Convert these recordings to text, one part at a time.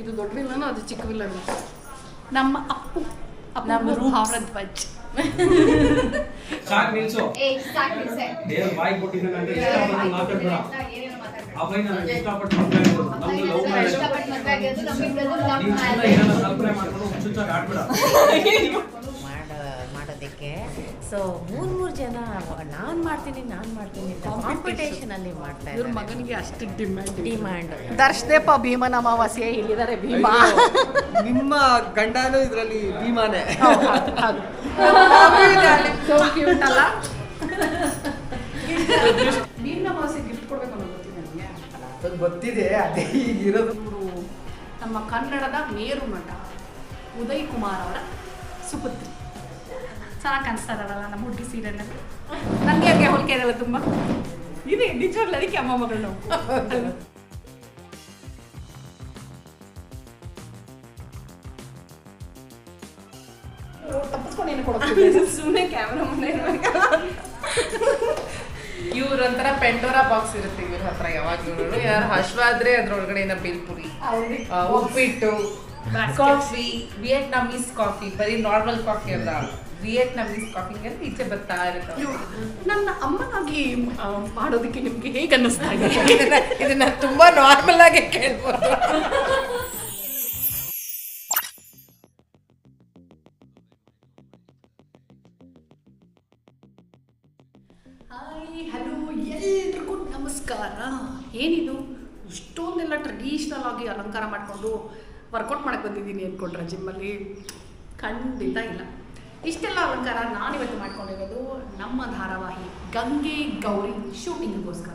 ಇದು ದೊಡ್ಡ ವಿಲ್ಲನ ಅದು ಚಿಕ್ಕ ವಿಲ್ಲನ ನಮ್ಮ ಅಪ್ಪು ನಮ್ಮ. ಭಾರದ್ವಾಜ್ ಸಾಕ್ ನಿಲ್ಸು. Exactly, sir. ದೇವ್ರ ಬಾಯಿ ಕೊಟ್ಟಿದ್ದಾನೆ ಅಂತ ಇಷ್ಟಪಟ್ಟು ಮಾತಾಡ್ಬೇಡ. ಅಭಯ್ ನಾನು ಇಷ್ಟಪಟ್ಟು ಮದ್ವೆ ನಮ್ಮ ಲವ್ ಮ್ಯಾರೇಜ್ ಇಷ್ಟಪಟ್ಟು ಮದ್ವೆ ನಮ್ಮ ನಮ್ಮಿಬ್ಬರದ್ದು love ನೀನ್ ಕಲ್ಪನೆ ಮಾಡ್ಕೊಂಡು ಹುಚ್ಚುಚ್ಚಾಗಿ ಆಡ್ಬೇಡ. ಮಾಡ ಮಾಡೋದಕ್ಕೆ ಸೊ ಮೂರ್ ಮೂರ್ ಜನ ನಾನ್ ಮಾಡ್ತೀನಿ ನಾನ್ ಮಾಡ್ತೀನಿ ಅಂತ ಕಾಂಪಿಟೇಷನ್ ಅಲ್ಲಿ ಮಾಡ್ತಾ ಇವ್ರ ಮಗನಿಗೆ ಅಷ್ಟು ಡಿಮ್ಯಾಂಡ್ ಡಿಮ್ಯಾಂಡ್ ದರ್ಶದೇಪ ಭೀಮನ ಅಮಾವಾಸ್ಯೆ ಇಲ್ಲಿದ್ದಾರೆ ಭೀಮ. ನಿಮ್ಮ ಗಂಡನು ಇದರಲ್ಲಿ ಭೀಮಾನೇ. ಅಮಾವಾಸ್ಯೆ ಗಿಫ್ಟ್ ಕೊಡ್ಬೇಕು ಅನ್ನೋ ಗೊತ್ತಿದೆ ನನಗೆ ಅದು ಗೊತ್ತಿದೆ ಅದೇ ಈಗಿರೋದು ಇವರು ನಮ್ಮ ಕನ್ನಡದ ಮೇರು ನಟ ಉದಯ್ ಕುಮಾರ್ ಅವರ ಸುಪುತ್ರಿ. ಚೆನ್ನಾಗಿ ಕಾಣಿಸ್ತಾ ಇದಾವಲ್ಲ ನಮ್ಮ ಹುಡುಗಿ ಸೀರಿಯಲ್ನಲ್ಲಿ? ನನಗೆ ಹಾಗೆ ಹೋಲಿಕೆ ಇದಾವೆ ತುಂಬ? ಇದೆ ನಿಜವಾಗ್ಲೂ ಅದಕ್ಕೆ ಅಮ್ಮ ಮಗಳು ನಾವು? ತಪ್ಪಿಸ್ಕೊಂಡು ಏನು ಕೊಡೋದು ಸುಮ್ಮನೆ ಕ್ಯಾಮ್ರಾ ಮುಂದೆ ಇವ್ರೊಂಥರ ಪೆಂಡೋರಾ ಬಾಕ್ಸ್ ಇರುತ್ತೆ ಇವ್ರ ಹತ್ರ ಯಾವಾಗ್ಲೂ ಯಾರು ಹಶ್ವಾದ್ರೆ ಅದ್ರೊಳಗಡೆ ಏನೋ bhelpuri uppittu coffee Vietnamese coffee ಬರೀ ನಾರ್ಮಲ್ ಕಾಫಿ ಅಲ್ಲ. ವಿಯೆಟ್ನಾಮೀಸ್ ಕಾಫಿ ಅಂತ ಈಚೆ ಬರ್ತಾ ಇರುತ್ತೆ. ನನ್ನ ಅಮ್ಮನಾಗಿ ಮಾಡೋದಕ್ಕೆ ನಿಮ್ಗೆ ಹೇಗೆ ಅನ್ನಿಸ್ತಾ ಇದೆ? ಇದನ್ನ ತುಂಬಾ ನಾರ್ಮಲ್ ಆಗಿ ಕೇಳ್ಬೋದು. ಹಾಯ್ ಹಲೋ ಎಲ್ರಿಗೂ ನಮಸ್ಕಾರ. ಏನಿದು? ಇಷ್ಟೊಂದೆಲ್ಲ ಟ್ರೆಡಿಷ್ನಲ್ ಆಗಿ ಅಲಂಕಾರ ಮಾಡಿಕೊಂಡು ವರ್ಕೌಟ್ ಮಾಡಕ್ಕೆ ಬಂದಿದ್ದೀನಿ ಅಂದ್ಕೊಂಡ್ರೆ ಜಿಮ್ಮಲ್ಲಿ ಖಂಡಿತ ಇಲ್ಲ. ಇಷ್ಟೆಲ್ಲ ಅಲಂಕಾರ ನಾನಿವತ್ತು ಮಾಡ್ಕೊಂಡಿರೋದು ನಮ್ಮ ಧಾರಾವಾಹಿ ಗಂಗೆ ಗೌರಿ ಶೂಟಿಂಗಿಗೋಸ್ಕರ.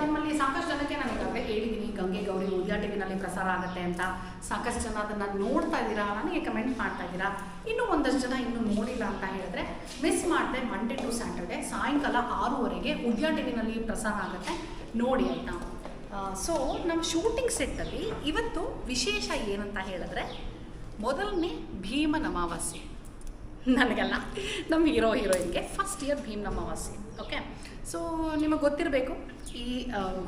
ನಿಮ್ಮಲ್ಲಿ ಸಾಕಷ್ಟು ಜನಕ್ಕೆ ನಾನು ಈಗಾಗಲೇ ಹೇಳಿದ್ದೀನಿ ಗಂಗೆ ಗೌರಿ ಉದ್ಯಾ ಪ್ರಸಾರ ಆಗುತ್ತೆ ಅಂತ. ಸಾಕಷ್ಟು ಜನ ಅದನ್ನು ನೋಡ್ತಾ ಇದ್ದೀರಾ, ನನಗೆ ಕಮೆಂಟ್ ಮಾಡ್ತಾ ಇದ್ದೀರಾ. ಇನ್ನೂ ಒಂದಷ್ಟು ಜನ ಇನ್ನೂ ನೋಡಿಲ್ಲ ಅಂತ ಹೇಳಿದ್ರೆ ಮಿಸ್ ಮಾಡಿದೆ ಮಂಡೇ ಟು ಸ್ಯಾಟರ್ಡೆ ಸಾಯಂಕಾಲ ಆರೂವರೆಗೆ ಉದ್ಯಾ ಟಿವಿನಲ್ಲಿ ಪ್ರಸಾರ ಆಗುತ್ತೆ. ನೋಡಿ ಆಯಿತಾ. ಸೊ ನಮ್ಮ ಶೂಟಿಂಗ್ ಸೆಟ್ಟಲ್ಲಿ ಇವತ್ತು ವಿಶೇಷ ಏನಂತ ಹೇಳಿದ್ರೆ ಮೊದಲನೇ ಭೀಮನ ಅಮಾವಾಸ್ಯೆ. ನನಗಲ್ಲ. ನಮ್ಮ ಹೀರೋ, ಹೀರೋಯಿನ್ಗೆ ಫಸ್ಟ್ ಇಯರ್ ಭೀಮ್ ವಾಸಿ ಓಕೆ ಸೊ ನಿಮಗೆ ಗೊತ್ತಿರಬೇಕು, ಈ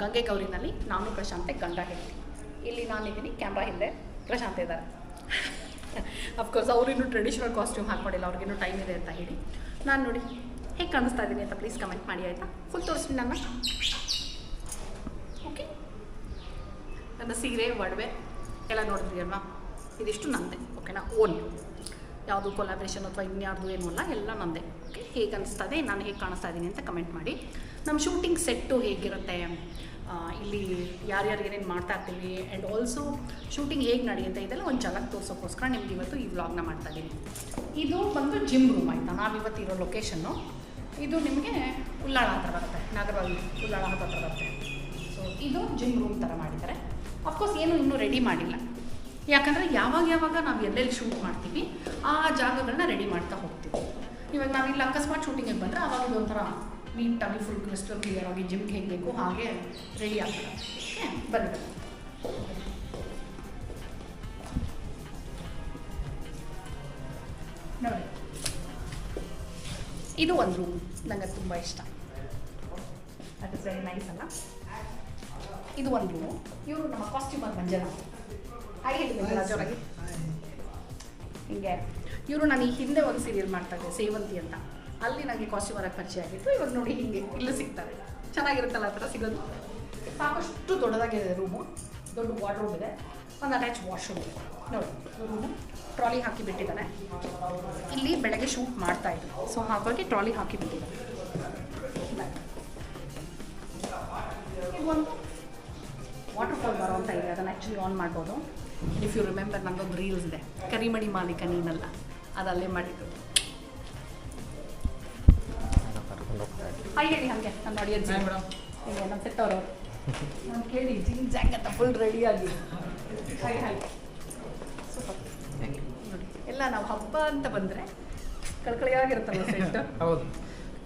ಗಂಗೆ ಗೌರಿನಲ್ಲಿ ನಾನು ಪ್ರಶಾಂತೆ ಗಂಡ ಹೇಳ್ತೀನಿ ಇಲ್ಲಿ ನಾನಿದ್ದೀನಿ ಕ್ಯಾಮ್ರಾ ಹಿಂದೆ ಪ್ರಶಾಂತ್ ಇದ್ದಾರೆ. ಅಫ್ಕೋರ್ಸ್ ಅವರಿನ್ನೂ ಟ್ರೆಡಿಷನಲ್ ಕಾಸ್ಟ್ಯೂಮ್ ಹಾಕ್ಕೊಂಡಿಲ್ಲ ಅವ್ರಿಗಿನ್ನೂ ಟೈಮ್ ಇದೆ ಅಂತ ಹೇಳಿ. ನಾನು ನೋಡಿ, ಹೇಗೆ ಕಾಣಿಸ್ತಾ ಇದ್ದೀನಿ ಅಂತ ಪ್ಲೀಸ್ ಕಮೆಂಟ್ ಮಾಡಿ, ಆಯಿತಾ? ಫುಲ್ ತೋರಿಸ್ತೀನಿ ನನ್ನ ಓಕೆ ನನ್ನ ಸೀರೆ, ಒಡವೆ ಎಲ್ಲ ನೋಡಿದ್ರಿ ಅಲ್ವಾ? ಇದಿಷ್ಟು ನಂದೆ ಓಕೆನಾ ಓನ್ ಯಾವುದು ಕೊಲಾಬ್ರೇಷನ್ ಅಥವಾ ಇನ್ಯಾರ್ದು ಏನೂ ಅಲ್ಲ, ಎಲ್ಲ ನಂದೆ. ಓಕೆ ಹೇಗೆ ಅನಿಸ್ತದೆ, ನಾನು ಹೇಗೆ ಕಾಣಿಸ್ತಾ ಇದ್ದೀನಿ ಅಂತ ಕಮೆಂಟ್ ಮಾಡಿ. ನಮ್ಮ ಶೂಟಿಂಗ್ ಸೆಟ್ಟು ಹೇಗಿರುತ್ತೆ? ಇಲ್ಲಿ ಯಾರ್ಯಾರು ಏನೇನು ಮಾಡ್ತಾ ಇರ್ತೀವಿ? ಆ್ಯಂಡ್ ಆಲ್ಸೋ ಶೂಟಿಂಗ್ ಹೇಗೆ ನಡೆಯುತ್ತೆ? ಇದೆಲ್ಲ ಒಂದು ಚಲಕ್ ತೋರ್ಸೋಕ್ಕೋಸ್ಕರ ನಿಮ್ಗೆ ಇವತ್ತು ಈ ವ್ಲಾಗ್ನ ಮಾಡ್ತಾ ಇದ್ದೀನಿ ಇದು ಬಂದು ಜಿಮ್ ರೂಮ್ ಆಯಿತಾ? ನಾವಿವತ್ತು ಇರೋ ಲೊಕೇಶನ್ನು ಇದು ನಿಮಗೆ ಉಳ್ಳಾಳ ಹತ್ರ ಬರುತ್ತೆ. ನಾಗರಬಾವಿ ಉಳ್ಳಾಳ ಹತ್ರ ಬರುತ್ತೆ. ಸೊ ಇದು ಜಿಮ್ ರೂಮ್ ಥರ ಮಾಡಿದ್ದಾರೆ. ಅಫ್ಕೋರ್ಸ್ ಏನು ಇನ್ನೂ ರೆಡಿ ಮಾಡಿಲ್ಲ. ಯಾಕಂದರೆ ಯಾವಾಗ ಯಾವಾಗ ನಾವು ಎಲ್ಲೆಲ್ಲಿ ಶೂಟ್ ಮಾಡ್ತೀವಿ, ಆ ಜಾಗಗಳನ್ನ ರೆಡಿ ಮಾಡ್ತಾ ಹೋಗ್ತೀವಿ. ಇವಾಗ ನಾವು ಇಲ್ಲಿ ಅಕಸ್ಮಾತ್ ಶೂಟಿಂಗಿಗೆ ಬಂದರೆ ಆವಾಗ ಇದೊಂಥರ ನೀಟಾಗಿ ಫುಲ್ ಕ್ರಿಸ್ಟಲ್ ಕ್ಲಿಯರ್ ಆಗಿ ಜಿಮ್ಗೆ ಹೇಗೆ ಬೇಕು ಹಾಗೆ ರೆಡಿ ಆಗ್ತದೆ. ಓಕೆ ಬನ್ನಿ ನೋಡಿ. ಇದು ಒಂದು ರೂಮ್ ನನಗೆ ತುಂಬ ಇಷ್ಟ. ಅದು ವೆರಿ ನೈಸ್ ಅಲ್ಲ. ಇದು ಒಂದು ರೂಮು ಇವರು ನಮ್ಮ ಕಾಸ್ಟ್ಯೂಮರ್ ಮಂಜನ. ಹಾಗೆ ಹೇಳಿದ್ರು ಜೋರಾಗಿ. ಹಿಂಗೆ. ಇವರು ನಾನು ಈ ಹಿಂದೆ ಒಂದು ಸೀರಿಯಲ್ ಮಾಡ್ತಾ ಇದ್ದೆ ಸೇವಂತಿ ಅಂತ. ಅಲ್ಲಿ ನನಗೆ ಕಾಸ್ಟ್ಯೂಮರ್ ಆಗಿ ಪರಿಚಯ ಆಗಿತ್ತು. ಇವಾಗ ನೋಡಿ ಹಿಂಗೆ ಇಲ್ಲೂ ಸಿಗ್ತಾರೆ. ಚೆನ್ನಾಗಿರುತ್ತಲ್ಲ ಆ ಥರ ಸಿಗೋದು? ಸಾಕಷ್ಟು ದೊಡ್ಡದಾಗಿದೆ ರೂಮು ದೊಡ್ಡ ವಾರ್ಡ್ರೋಬ್ ಇದೆ. ಒಂದು ಅಟ್ಯಾಚ್ ವಾಶ್ರೂಮ್ ಇದೆ. ನೋಡಿ ರೂಮು ಟ್ರಾಲಿ ಹಾಕಿ ಬಿಟ್ಟಿದ್ದಾನೆ. ಇಲ್ಲಿ ಬೆಳಗ್ಗೆ ಶೂಟ್ ಮಾಡ್ತಾ ಇದ್ರು. ಸೊ ಹಾಗಾಗಿ ಟ್ರಾಲಿ ಹಾಕಿ ಬಿಟ್ಟಿದ್ದಾರೆ ಇದು ಒಂದು ವಾಟರ್ ಫಾಲ್ ಬರೋ ಅಂತ ಇದೆ ಅದನ್ನು ಆ್ಯಕ್ಚುಲಿ ಆನ್ ಮಾಡ್ಬೋದು. ಇಫ್ ಯು ರಿಮೆಂಬರ್ ನಂದೊಂದು ರೀಲ್ಸ್ ಇದೆ. ಕರಿಮಣಿ ಮಾಲೀಕ ನೀನಲ್ಲ. ಅದಲ್ಲೇ ಅಲ್ಲೇ ಮಾಡಿದ್ದು. ಹಾಯ್ ಹೇಳಿ ಹಾಗೆ ನನ್ನ ಆಡಿಯನ್ಸ್ ಈಗ ನಮ್ಮ ಸೆಟ್ಟವರು ನಾನು ಕೇಳಿ ಜಿಂಗ್ ಜಾಂಗ್ ಅಂತ ಫುಲ್ ರೆಡಿಯಾಗಿ ಹಾಯ್ ಹಾಯ್ ಸೂಪರ್ ನೋಡಿ ಎಲ್ಲ ನಾವು ಹಬ್ಬ ಅಂತ ಬಂದರೆ ಕಳ್ಕಳಿಯಾಗಿರುತ್ತಲ್ಲ ಸೆಟ್ ಹೌದು.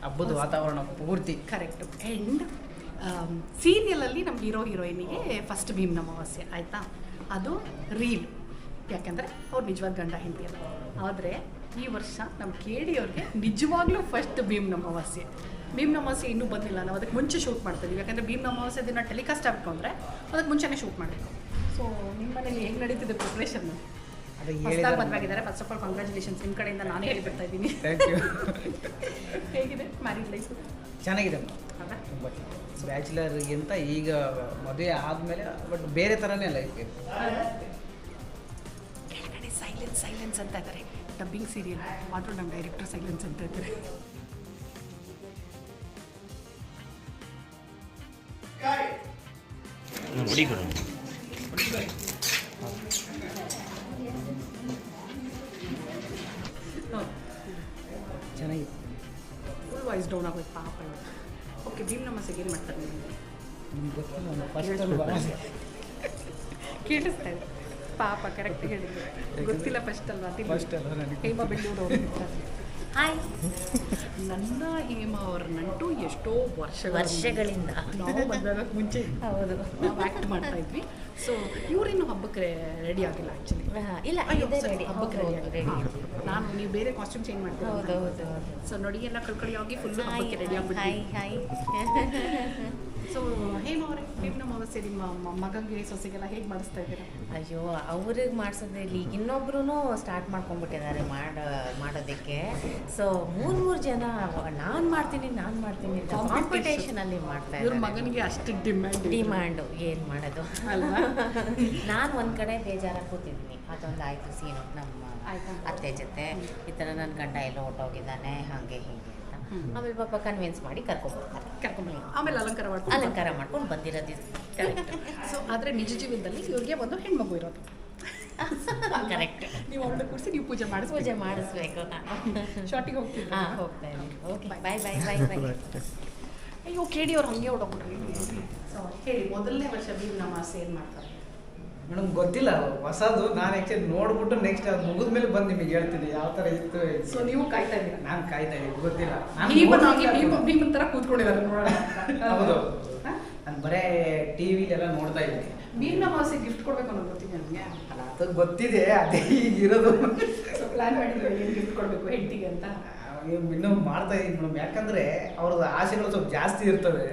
ಹಬ್ಬದ ವಾತಾವರಣ ಪೂರ್ತಿ. ಕರೆಕ್ಟು ಎಂಡ್ ಸೀರಿಯಲಲ್ಲಿ ನಮ್ಮ ಹೀರೋ ಹೀರೋಯಿನಿಗೆ ಫಸ್ಟ್ ಭೀಮ್ ಅಮಾವಾಸ್ಯೆ ಆಯಿತಾ? ಅದು ರೀಲ್ ಯಾಕೆಂದರೆ ಅವ್ರು ನಿಜವಾದ ಗಂಡ ಹೆಂಡತಿ ಅಲ್ಲ. ಆದರೆ ಈ ವರ್ಷ ನಮ್ಮ ಕೆ ಡಿ ಅವ್ರಿಗೆ ನಿಜವಾಗ್ಲೂ ಫಸ್ಟ್ ಭೀಮ್ ಅಮಾವಾಸ್ಯೆ. ಭೀಮ್ ಅಮಾವಾಸ್ಯೆ ಇನ್ನೂ ಬಂದಿಲ್ಲ. ನಾವು ಅದಕ್ಕೆ ಮುಂಚೆ ಶೂಟ್ ಮಾಡ್ತೀವಿ ಯಾಕಂದರೆ ಭೀಮ್ ಅಮಾವಾಸ್ಯೆ ದಿನ ಟೆಲಿಕಾಸ್ಟ್ ಆಗಬೇಕು ಅಂದರೆ ಅದಕ್ಕೆ ಮುಂಚೆನೇ ಶೂಟ್ ಮಾಡಬೇಕು. ಸೊ ನಿಮ್ಮ ಮನೇಲಿ ಹೆಂಗೆ ನಡೀತಿದೆ ಪ್ರಿಪ್ರೇಷನ್ ಅದು ಹೊಸದಾಗಿ ಮದುವಾಗಿದ್ದಾರೆ ಫಸ್ಟ್ ಆಫ್ ಆಲ್ ಕಂಗ್ರ್ಯಾಚುಲೇಷನ್ಸ್ ನಿಮ್ಮ ಕಡೆಯಿಂದ ನಾನೇ ಹೇಳಿಬಿಡ್ತಾ ಇದ್ದೀನಿ. ಹೇಗಿದೆ? ಮ್ಯಾರಿಡ್ ಲೈಫ್ ಚೆನ್ನಾಗಿದೆ. ತುಂಬ ಬ್ಯಾಚುಲರ್ಗಿಂತ ಈಗ ಮದುವೆ ಆದಮೇಲೆ ಬಟ್ ಬೇರೆ ಥರನೇ ಲೈಫ್ ಇದೆ ಕೆಳಗಡೆ ಸೈಲೆನ್ಸ್ ಸೈಲೆನ್ಸ್ ಅಂತ ಇದ್ದಾರೆ ಡಬ್ಬಿಂಗ್ ಸೀರಿಯಲ್ ಆದರೂ ನಮ್ಮ ಡೈರೆಕ್ಟರ್ ಸೈಲೆನ್ಸ್ ಅಂತ ಇದ್ದಾರೆ ಚೆನ್ನಾಗಿದೆ ಏನು ಮಾಡ್ತಾರೆ ಕೇಳಿಸ್ತಾ ಇದೆ. ಪಾಪ ಕರೆಕ್ಟ್ ಹೇಳಿದ್ರು. ಗೊತ್ತಿಲ್ಲ ಫಸ್ಟ್ ಅಲ್ವಾ? ಹೇಮ ಬೆಳ್ಳೂರು ಹಾಯ್ ನನ್ನ ಹೇಮ ಅವ್ರ ನಂಟು ಎಷ್ಟೋ ವರ್ಷ ವರ್ಷಗಳಿಂದ. ನಾವು ಬಂದಾಗ ಮುಂಚೆ ಹೌದು. ನಾವು ಆಕ್ಟ್ ಮಾಡ್ತಾ ಇದ್ವಿ. ಸೊ ಇವರೇನು ಹಬ್ಬಕ್ಕೆ ರೆಡಿ ಆಗಿಲ್ಲ ಆ್ಯಕ್ಚುಲಿ ಇಲ್ಲ ಹಬ್ಬಕ್ಕೆ ರೆಡಿ ಆಗಿದೆ ನಾನು ನೀವು ಬೇರೆ ಕಾಸ್ಟ್ಯೂಮ್ ಚೇಂಜ್ ಮಾಡ್ತೀವಿ ಹೌದು ಹೌದು. ಸೊ ನೋಡಿ ಎಲ್ಲ ಕಳ್ಕೊಳ್ಳಿ ಹೋಗಿ ಫುಲ್ ಹಬ್ಬಕ್ಕೆ ರೆಡಿ ಹಾಯ್ ಹಾಯ್ ಸೊ ಏನು ಅವ್ರಿಗೆ ನಿಮ್ಮ ಅಮಾವಾಸ್ಯೆ ನಿಮ್ಮ ಮ- ಮಗಂಗೆ ಸೊಸೆಗೆಲ್ಲ ಹೇಗೆ ಮಾಡಿಸ್ತಾ ಇದ್ದೀರಾ? ಅಯ್ಯೋ ಅವ್ರಿಗೆ ಮಾಡಿಸೋದ್ರಲ್ಲಿ ಇನ್ನೊಬ್ರು ಸ್ಟಾರ್ಟ್ ಮಾಡ್ಕೊಂಡ್ಬಿಟ್ಟಿದ್ದಾರೆ ಮಾಡ ಮಾಡೋದಕ್ಕೆ. ಸೊ ಮೂರು ಮೂರು ಜನ ನಾನು ಮಾಡ್ತೀನಿ ನಾನು ಮಾಡ್ತೀನಿ ಕಾಂಪಿಟೇಷನ್ ಅಲ್ಲಿ ಮಾಡ್ತಾ ಇವ್ರ ಇದ್ದಾರೆ. ಮಗನಿಗೆ ಅಷ್ಟು ಡಿಮ್ಯಾಂಡ್ ಡಿಮ್ಯಾಂಡ್ ಏನು ಮಾಡೋದು? ಅಲ್ವಾ? ನಾನು ಒಂದು ಕಡೆ ಬೇಜಾರಾಗಿ ಕೂತಿದ್ದೀನಿ ಅದೊಂದು ಆಯಿತು ಸೀನು ನಮ್ಮ ಅತ್ತೆ ಜೊತೆ. ಈ ಥರ ನನ್ನ ಗಂಡ ಎಲ್ಲ ಹೊಟ್ಟೋಗಿದ್ದಾನೆ ಹಾಗೆ ಹೀಗೆ. ಆಮೇಲೆ ಪಾಪ ಕನ್ವಿನ್ಸ್ ಮಾಡಿ ಕರ್ಕೊಂಡ್ಬರ್ತಾರೆ ಕರ್ಕೊಂಡ್ಬನ್ನಿ ಆಮೇಲೆ ಅಲಂಕಾರ ಮಾಡಿ ಅಲಂಕಾರ ಮಾಡ್ಕೊಂಡು ಬಂದಿರೋದು ಸೊ ಆದರೆ ನಿಜ ಜೀವನದಲ್ಲಿ ಇವ್ರಿಗೆ ಒಂದು ಹೆಣ್ಮಗು ಇರೋದು. ಕರೆಕ್ಟ್ ನೀವು ಅವಳನ್ನ ಕೂರಿಸಿ ನೀವು ಪೂಜೆ ಮಾಡಿಸ್ ಪೂಜೆ ಮಾಡಿಸ್ಬೇಕು. ಶಾರ್ಟಿಗೆ ಹೋಗ್ತೀನಿ ಹಾಂ ಹೋಗ್ತಾ ಇದ್ದೀನಿ. ಓಕೆ ಬಾಯ್ ಬಾಯ್ ಬಾಯ್ ಬಾಯ್ ಅಯ್ಯೋ ಕೇಳಿ ಅವ್ರು ಹಂಗೆ ಹೊಡೋಗ್ಬಿಟ್ರಿ ಸೊ ಹೇಳಿ ಮೊದಲನೇ ವರ್ಷ ಭೀಮ್ ನಮ್ಮ ಏನು ಮಾಡ್ತಾರೆ? ಮೇಡಮ್ ಗೊತ್ತಿಲ್ಲ ಹೊಸದು ನಾನು ಆ್ಯಕ್ಚುಲಿ ನೋಡ್ಬಿಟ್ಟು ನೆಕ್ಸ್ಟ್ ಅದು ಮುಗಿದ್ಮೇಲೆ ಬಂದು ನಿಮಗೆ ಹೇಳ್ತೀನಿ ಯಾವ ಥರ ಇತ್ತು ಸೊ ನೀವು ಕಾಯ್ತಾ ಇದ್ದೀರಾ? ನಾನು ಕಾಯ್ತಾ ಇದ್ದೀನಿ ಗೊತ್ತಿಲ್ಲ. ನಾನು. ಥರ ಕೂತ್ಕೊಂಡಿದ್ದಾರೆ ನೋಡೋಣ ಹೌದು? ನಾನು ಬರೇ ಟಿ ವಿಲೆಲ್ಲ ನೋಡ್ತಾ ಇದ್ದೀನಿ. ಮೀನ ನಮಾಸೆ ಗಿಫ್ಟ್ ಕೊಡ್ಬೇಕು ಅನ್ನೋದು ಗೊತ್ತಿದೆ ನನಗೆ ಅಲ್ಲ ಅದು ಗೊತ್ತಿದೆ ಅದೇ ಈಗ ಇರೋದು. ಸೊ ಪ್ಲಾನ್ ಮಾಡಿದ್ರೆ ಏನು ಗಿಫ್ಟ್ ಕೊಡಬೇಕು ಹೆಂಡತಿಗೆ ಅಂತ? ನೀವು ಇನ್ನೂ ಮಾಡ್ತಾ ಇದ್ದೀನಿ ಮೇಡಮ್. ಯಾಕಂದ್ರೆ ಅವ್ರದ್ದು ಆಸೆಗಳು ಸ್ವಲ್ಪ ಜಾಸ್ತಿ ಇರ್ತವೆ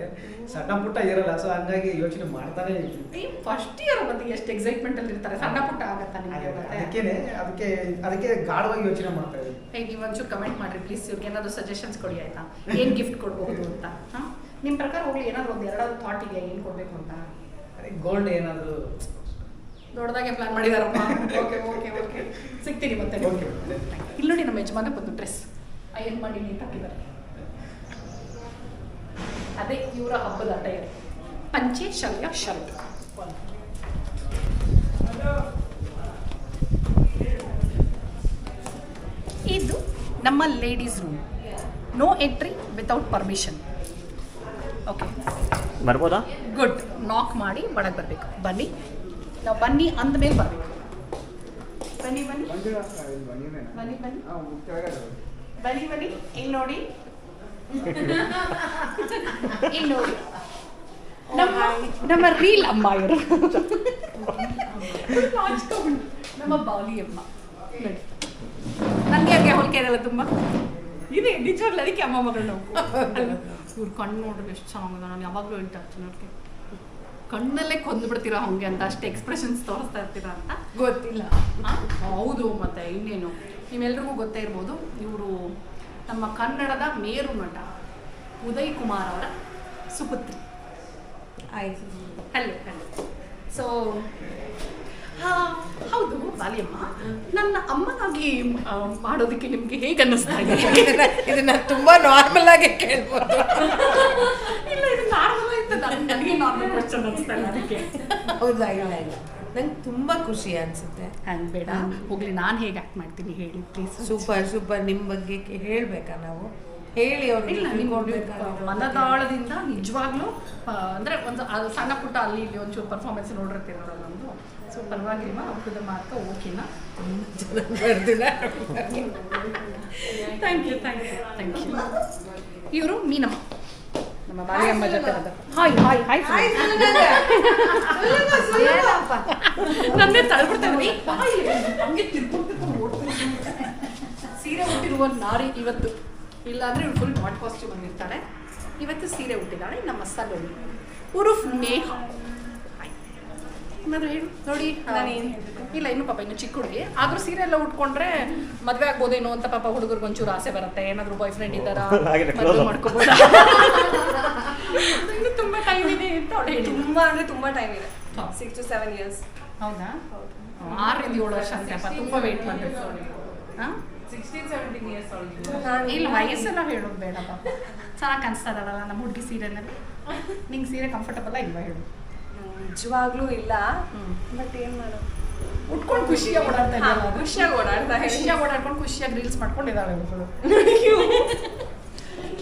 ಸಣ್ಣ ಪುಟ್ಟ ಇರಲ್ಲ ಸೊ ಹಂಗಾಗಿ ಯೋಚನೆ ಮಾಡ್ತಾನೆ ಫಸ್ಟ್ ಇಯರ್ ಬಗ್ಗೆ ಎಷ್ಟು ಎಕ್ಸೈಟ್ಮೆಂಟ್ ಅಲ್ಲಿ ಇರ್ತಾರೆ? ಸಣ್ಣ ಪುಟ್ಟ ಆಗತ್ತಾ ನಿಮಗೆ ಮತ್ತೆ ಅದಕ್ಕೇನೆ ಅದಕ್ಕೆ ಅದಕ್ಕೆ ಗಾಢವಾಗಿ ಯೋಚನೆ ಮಾಡ್ತಾ ಇದ್ದೀನಿ ನೀವು ಒಂಚೂರು ಕಮೆಂಟ್ ಮಾಡ್ರಿ ಪ್ಲೀಸ್ ಇವ್ರಿಗೆ ಏನಾದ್ರು ಸಜೆಷನ್ಸ್ ಕೊಡಿ ಆಯ್ತಾ? ಏನ್ ಗಿಫ್ಟ್ ಕೊಡ್ಬಹುದು ಅಂತ? ಹಾಂ? ನಿಮ್ಮ ಪ್ರಕಾರ ಹೋಗ್ಲಿ ಏನಾದ್ರು ಒಂದು ಎರಡಾದ್ರು ಥಾಟ್ ಇದೆಯಾ ಏನು ಕೊಡಬೇಕು ಅಂತ? ಅದೇ ಗೋಲ್ಡ್ ಏನಾದರೂ ದೊಡ್ಡದಾಗೆ ಪ್ಲಾನ್ ಮಾಡಿದಾರಪ್ಪ. ಓಕೆ ಓಕೆ ಓಕೆ ಸಿಗ್ತೀನಿ ಮತ್ತೆ. ಇಲ್ಲಿ ನೋಡಿ ನಮ್ಮ ಯಜಮಾನ ಬಂದು ಡ್ರೆಸ್ ಅಯ್ಯನ್ ಮಾಡಿ ನೀಟ್ ಹಾಕಿದ್ದಾರೆ ಅದೇ ಇವರ ಹಬ್ಬದ ಅಟೈರ್ ಪಂಚೆ ಶಲ್ಯ ಶರ್ಟ್ ಇದು ನಮ್ಮ ladies room no entry without permission okay ಬರ್ಬೋದಾ? ಗುಡ್ ನಾಕ್ ಮಾಡಿ ಒಳಗೆ ಬರಬೇಕು. ಬನ್ನಿ. ನಾವು ಬನ್ನಿ ಅಂದಮೇಲೆ ಬರಬೇಕು. ಬನ್ನಿ ಬನ್ನಿ. ಬನ್ನಿ ಬನ್ನಿ. ಬನ್ನಿ ಬನ್ನಿ. ಇಲ್ಲಿ ನೋಡಿ. ನೋಡಿ ನಮ್ಮ ನಮ್ಮ ರೀಲ್ ಅಮ್ಮ ಇವರು. ನಮ್ಮ ಬಾಲಿ ಅಮ್ಮ. ನನಗೆ ಹಾಗೆ ಹೋಲಿಕೆ ಇರಲ್ಲ ತುಂಬ? ಇದೆ ನಿಜವಾಗ್ಲೂ ಅದಕ್ಕೆ ಅಮ್ಮ ಮಗಳು ನಾವು. ಇವ್ರು ಕಣ್ಣು ನೋಡ್ರಿ ಎಷ್ಟು ಚೆನ್ನಾಗಿದೆ ನಾನು ಯಾವಾಗಲೂ ಹೇಳ್ತಾ ಇರ್ತೀನಿ ಅವ್ರಿಗೆ. ಕಣ್ಣಲ್ಲೇ ಕೊಂದು ಬಿಡ್ತೀರಾ ಹಂಗೆ ಅಂತ ಅಷ್ಟು ಎಕ್ಸ್ಪ್ರೆಷನ್ಸ್ ತೋರಿಸ್ತಾ ಇರ್ತೀರಾ ಅಂತ? ಗೊತ್ತಿಲ್ಲ. ಹೌದು ಮತ್ತೆ ಇನ್ನೇನು? ನಿಮ್ಮೆಲ್ರಿಗೂ ಗೊತ್ತೇ ಇರ್ಬೋದು. ಇವರು ನಮ್ಮ ಕನ್ನಡದ ಮೇರು ನಟ ಉದಯ್ ಕುಮಾರ್ ಅವರ ಸುಪುತ್ರಿ. ಆಯ್ತು. Hello hello. ಸೊ ಹೌದು ಬಾಲಿಯಮ್ಮ. ನನ್ನ ಅಮ್ಮನಾಗಿ ಮಾಡೋದಕ್ಕೆ ನಿಮಗೆ ಹೇಗೆ ಅನ್ನಿಸ್ತಾ ಇದೆ? ಇದನ್ನ ತುಂಬಾ ನಾರ್ಮಲ್ ಆಗಿ ಕೇಳ್ಬೋದು. ಇಲ್ಲ ಇದು ನಾರ್ಮಲ್ ಆಯ್ತು ನನಗೆ ನಾರ್ಮಲ್ ಕ್ವಶನ್ ಅನಿಸ್ತಾ ಇಲ್ಲ ಅದಕ್ಕೆ. ಹೌದಾ ಇಲ್ಲ ಇಲ್ಲ. ನಂಗೆ ತುಂಬ ಖುಷಿ ಅನ್ಸುತ್ತೆ. ಹಂಗೆ ಬೇಡ. ಹೋಗಲಿ ನಾನು ಹೇಗೆ ಆ್ಯಕ್ಟ್ ಮಾಡ್ತೀನಿ ಹೇಳಿ ಪ್ಲೀಸ್ ಸೂಪರ್ ಸೂಪರ್. ನಿಮ್ಮ ಬಗ್ಗೆ ಹೇಳಬೇಕಾ ನಾವು? ಹೇಳಿ ಅವ್ರಿಗೆ? ಮನದಾಳದಿಂದ ನಿಜವಾಗ್ಲೂ ಅಂದರೆ ಒಂದು ಅದು ಸಣ್ಣ ಪುಟ್ಟ ಅಲ್ಲಿ ಇಲ್ಲಿ ಒಂಚೂರು ಪರ್ಫಾರ್ಮೆನ್ಸ್ ನೋಡಿರ್ತೀರಲ್ಲ ನಮ್ಮದು ಸೊ ಪರವಾಗಿಲ್ಲ ಅಪ್ಪದ ಮಾರ್ಕ ಓಕೆನಾ ಬರ್ದಿಲ್ಲ. Thank you thank you thank you ಇವರು ಮೀನಮ್ಮ. ನಮ್ಮ ಮಾರಿಯಮ್ಮ ಜೊತೆ ಇರೋದು. ಹಾಯ್ ಹಾಯ್ ಹಾಯ್ ನನ್ನೇ ತಳ್ಬಿಡ್ತಾನೆ ಹಂಗೆ. ಸೀರೆ ಉಟ್ಟಿರುವ ನಾರಿ ಇವತ್ತು ಇಲ್ಲಾಂದ್ರೆ ಇವಳು ಫುಲ್ ನಾಟ್ ಕಾಸ್ಟ್ಯೂಮ್ ಬಂದಿರ್ತಾಳೆ ಇವತ್ತು ಸೀರೆ ಉಟ್ಟಿದ್ದಾಳೆ ನಮ್ಮ ಸಲೋನಿ. ಉರುಫ್ ನೇಹ. ಏನಾದರೂ ಹೇಳು. ನೋಡಿ ನಾನು ಏನ್ ಹೇಳ್ಬೇಕು? ಇಲ್ಲ ಇನ್ನು ಪಾಪ ಇನ್ನು ಚಿಕ್ಕ ಹುಡುಗಿ. ಆದ್ರೂ ಸೀರೆ ಎಲ್ಲ ಉಟ್ಕೊಂಡ್ರೆ ಮದ್ವೆ ಆಗ್ಬೋದೇನೋ ಅಂತ ಪಾಪ ಹುಡುಗರಿಗೆ ಒಂಚೂರು ಆಸೆ ಬರುತ್ತೆ. ಏನಾದ್ರು ಬಾಯ್ ಫ್ರೆಂಡ್ ಇದ್ದಾರಾ ಮದುವೆ ಮಾಡ್ಕೋಬಹುದು ಮಾಡ್ಕೋಬೋದಾ ಇನ್ನು ತುಂಬಾ ಟೈಮ್ ಇದೆ ಅಂತ ಅವಳು ಹೇಳಿ ತುಂಬಾ ಅಂದ್ರೆ ತುಂಬಾ ಟೈಮ್ ಇದೆ. ಸಿಕ್ಸ್ ಟು ಸೆವೆನ್ ಇಯರ್ಸ್ ಹೌದಾ? ಆರರಿಂದ ಏಳು ವರ್ಷ ಅಂತಪ್ಪ ತುಂಬಾ ವೆಯ್ಟ್ ಮಾಡಬೇಕು ಹಾಂ? ಸಿಕ್ಸ್ಟೀನ್ ಸೆವೆಂಟೀನ್ ಇಯರ್ಸ್ ಇಲ್ಲ ವಯಸ್ಸೆಲ್ಲ ಹೇಳೋದು ಬೇಡಪ್ಪ ಚೆನ್ನಾಗಿ ಕಾಣಿಸ್ತಾ ಇದ್ದಾಳಲ್ಲ ನಮ್ಮ ಹುಡುಗಿ ಸೀರೆನಲ್ಲಿ? ನಿಂಗೆ ಸೀರೆ ಕಂಫರ್ಟಬಲ್ ಇಲ್ವಾ ಹೇಳು? ನಿಜವಾಗ್ಲೂ ಇಲ್ಲ. ಬಟ್ ಏನ್ ಮಾಡೋದು? ಉಟ್ಕೊಂಡು ಖುಷಿಯಾಗಿ ಓಡಾಡ್ತಾ ಇದ್ದಾಳೆ ಖುಷಿಯಾಗಿ ಓಡಾಡ್ತಾ ಖುಷಿಯಾಗಿ ಓಡಾಡ್ಕೊಂಡು ಖುಷಿಯಾಗಿ ರೀಲ್ಸ್ ಮಾಡ್ಕೊಂಡಿದ್ದಾಳೆ ಇವಳು.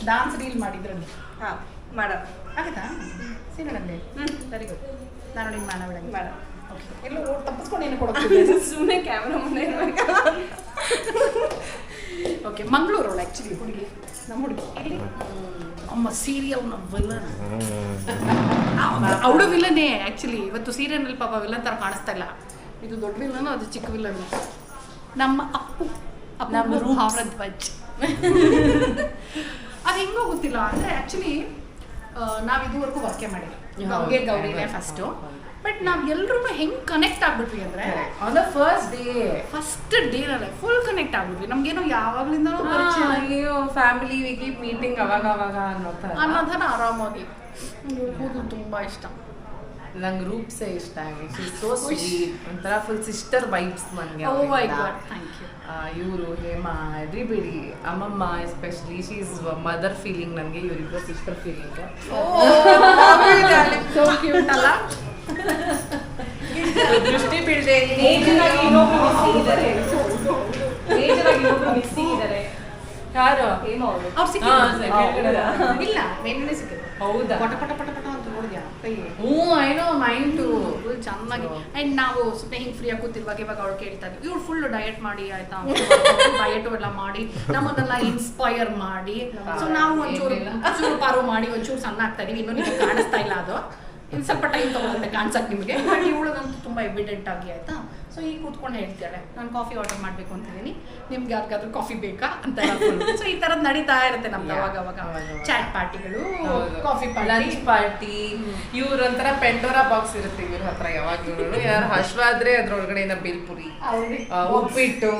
ಡಾನ್ಸ್ ರೀಲ್ ಮಾಡಿದ್ರಲ್ಲಿ. ಹಾಂ ಮಾಡೋಣ ಆಗುತ್ತಾ ಸೀರೆನಲ್ಲಿ ಹ್ಮ್. Very good. ನಾನು ನಿಮ್ಗೆ ಮಾಡ. ಮಾಡೋಣ ಓಕೆ ಎಲ್ಲೋ ಓಡ್ ತಪ್ಪಿಸ್ಕೊಂಡು ಏನು ಕೊಡೋದು ಸುಮ್ಮನೆ ಕ್ಯಾಮ್ರಾ ಮುಂದೆ ಓಕೆ ಮಂಗಳೂರು ಅವಳು ಆ್ಯಕ್ಚುಲಿ ಹುಡುಗಿ. ನಮ್ಮ ಹುಡುಗಿ. ಇಲ್ಲಿ ಅಮ್ಮ ಸೀರಿಯಲ್ ನಮ್ಮ ವಿಲನ್ ಅವಳು ವಿಲನೇ ಆ್ಯಕ್ಚುಲಿ ಇವತ್ತು ಸೀರಿಯಲ್ನಲ್ಲಿ ಪಾಪ ವಿಲನ್ ಥರ ಕಾಣಿಸ್ತಾ ಇಲ್ಲ. ಇದು ದೊಡ್ಡ ವಿಲನ್ ಅದು ಚಿಕ್ಕ ವಿಲನ್ ನಮ್ಮ ಅಪ್ಪು ನಮ್ಮ ನಮ್ಮ roots. ಅದು ಹೆಂಗೋ ಗೊತ್ತಿಲ್ಲ. ಅಂದರೆ ಆ್ಯಕ್ಚುಲಿ ನಾವು ಇದುವರೆಗೂ ವರ್ಕೆ ಮಾಡಿಲ್ಲ. ನಮಗೆ ಗೌರಿನೇ ಫಸ್ಟು ಬಟ್ ನಾವು ಎಲ್ಲರೂ ಹೆಂಗೆ ಕನೆಕ್ಟ್ ಆಗ್ಬಿಟ್ವಿ ಅಂದ್ರೆ on the first day first ಡೇನಲ್ಲೇ full connect ಆಗ್ಬಿಟ್ವಿ. ನಮ್ಗೇನೋ ಯಾವಾಗ್ಲಿಂದ ಫ್ಯಾಮಿಲಿ ವಿ ಕೀಪ್ ಮೀಟಿಂಗ್ ಅವಾಗ ಅವಾಗ ಅನ್ನೋ ಆರಾಮಾಗಿ. ಹೋಗೋದು ತುಂಬ ಆರಾಮಾಗಿ ನಂಗೆ ಕೂದಲು ತುಂಬ ಇಷ್ಟ ನಂಗೆ ರೂಪ್ಸೇ ಇಷ್ಟ ಸೋ ಸ್ವೀಟ್ ಒಂಥರ ಫುಲ್ ಸಿಸ್ಟರ್ ವೈಬ್ಸ್ ನನಗೆ oh my God thank you ಇವರು ಹೇಮಾ ಎವ್ರಿಬಡಿ ಅಮ್ಮಮ್ಮ especially she is mother feeling ನನಗೆ ಇವರಿಬ್ಬರು ಸಿಸ್ಟರ್ ಫೀಲಿಂಗ್ ಸೋ ಕ್ಯೂಟ್ ಅಲ್ಲ? ದೃಷ್ಟಿ ಬೀಳದೆ ಯಾರು? ಅವ್ರು ಇಲ್ಲ ಮೇಲೇ ಸಿಕ್ಕಿದ್ರು. ಹೌದಾ? ಪಟ ಪಟ ಪಟ ಪಟ ಅಂತ ನೋಡಿದ್ಯಾ? ಕೈ ಹ್ಞೂ ಐ ನೋ ಮೈಂಡ್ ಫುಲ್ ಚೆನ್ನಾಗಿ. ಆ್ಯಂಡ್ ನಾವು ಸುಮ್ಮನೆ ಹಿಂಗೆ ಫ್ರೀಯಾಗಿ ಕೂತಿರುವಾಗ ಇವಾಗ ಅವಳು ಕೇಳ್ತಾ ಇದ್ವಿ ಇವಳು ಫುಲ್ ಡಯಟ್ ಮಾಡಿ ಆಯ್ತಾ? ಡಯಟ್ ಎಲ್ಲ ಮಾಡಿ ನಮ್ಮನ್ನೆಲ್ಲ ಇನ್ಸ್ಪೈರ್ ಮಾಡಿ. ಸೊ ನಾವು ಒಂಚೂರು ಚೂರು ಪಾರು ಮಾಡಿ ಒಂಚೂರು ಸಣ್ಣ ಆಗ್ತಾ ಇದೀವಿ. ಇನ್ನೂ ನಿಮಗೆ ಕಾಣಿಸ್ತಾ ಇಲ್ಲ ಅದು. ಇನ್ ಸ್ವಲ್ಪ ಟೈಮ್ ತಗೊಳುತ್ತೆ ಕಾಣಿಸಕ್ಕೆ ನಿಮಗೆ. ಬಟ್ ಇವಳದಂತೂ ತುಂಬ ಎವಿಡೆಂಟ್ ಆಗಿ ಆಯ್ತಾ? ಸೊ ಈಗ ಕೂತ್ಕೊಂಡು ಹೇಳ್ತಾಳೆ ನಾನು ಕಾಫಿ ಆರ್ಡರ್ ಮಾಡಬೇಕು ಅಂತ ಇದ್ದೀನಿ ನಿಮ್ಗೆ ಯಾರಿಗಾದ್ರೂ ಕಾಫಿ ಬೇಕಾ ಅಂತ ಸೊ ಈ ಥರದ್ದು ನಡೀತಾ ಇರುತ್ತೆ ನಮ್ದು ಅವಾಗ ಅವಾಗ. ಚಾಟ್ ಪಾರ್ಟಿಗಳು ಕಾಫಿ ಪಾರ್ಟಿ ಲಂಚ್ ಪಾರ್ಟಿ ಇವ್ರ ಒಂಥರ ಪೆಂಡೋರಾ ಬಾಕ್ಸ್ ಇರುತ್ತೆ ಇವ್ರ ಹತ್ರ ಯಾವಾಗಲೂ ಯಾರು ಹಶ್ವಾದ್ರೆ ಅದ್ರೊಳಗಡೆಯಿಂದ ಬೇಲ್ಪುರಿ ಉಪ್ಪಿಟ್ಟು.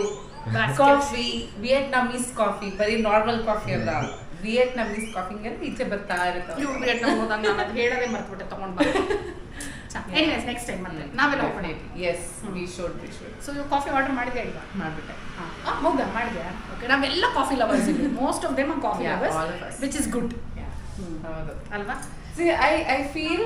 ಕಾಫಿ ವಿಯೆಟ್ನಾಮೀಸ್ ಕಾಫಿ ಬರೀ ನಾರ್ಮಲ್ ಕಾಫಿ ಅಲ್ಲ. ವಿಯೆಟ್ನಾಮೀಸ್ ಕಾಫಿ ಈಚೆ ಬರ್ತಾ ಇರುತ್ತೆ. ವಿಯೆಟ್ನಾಮ್ ವಿಯೆಟ್ನಾಂ ಹೋದಾಗ ನಾನು ಹೇಳೋದೇ ಮರ್ತ್ಬಿಟ್ಟೆ ತಗೊಂಡ್ ಎನಿವೇಸ್ ನೆಕ್ಸ್ಟ್ ಟೈಮ್ ಮತ್ತೆ ನಾವೆಲ್ಲ open yes we should we should so ಇವು ಕಾಫಿ ಆರ್ಡರ್ ಮಾಡಿದೆ ಇಲ್ವಾ ಮಾಡ್ಬಿಟ್ಟೆ ಹೌದಾ ಮಾಡಿದೆ ಓಕೆ ನಾವೆಲ್ಲ coffee lovers most of them coffee lovers. Which is good ಹೌದು ಅಲ್ವಾ I, I feel,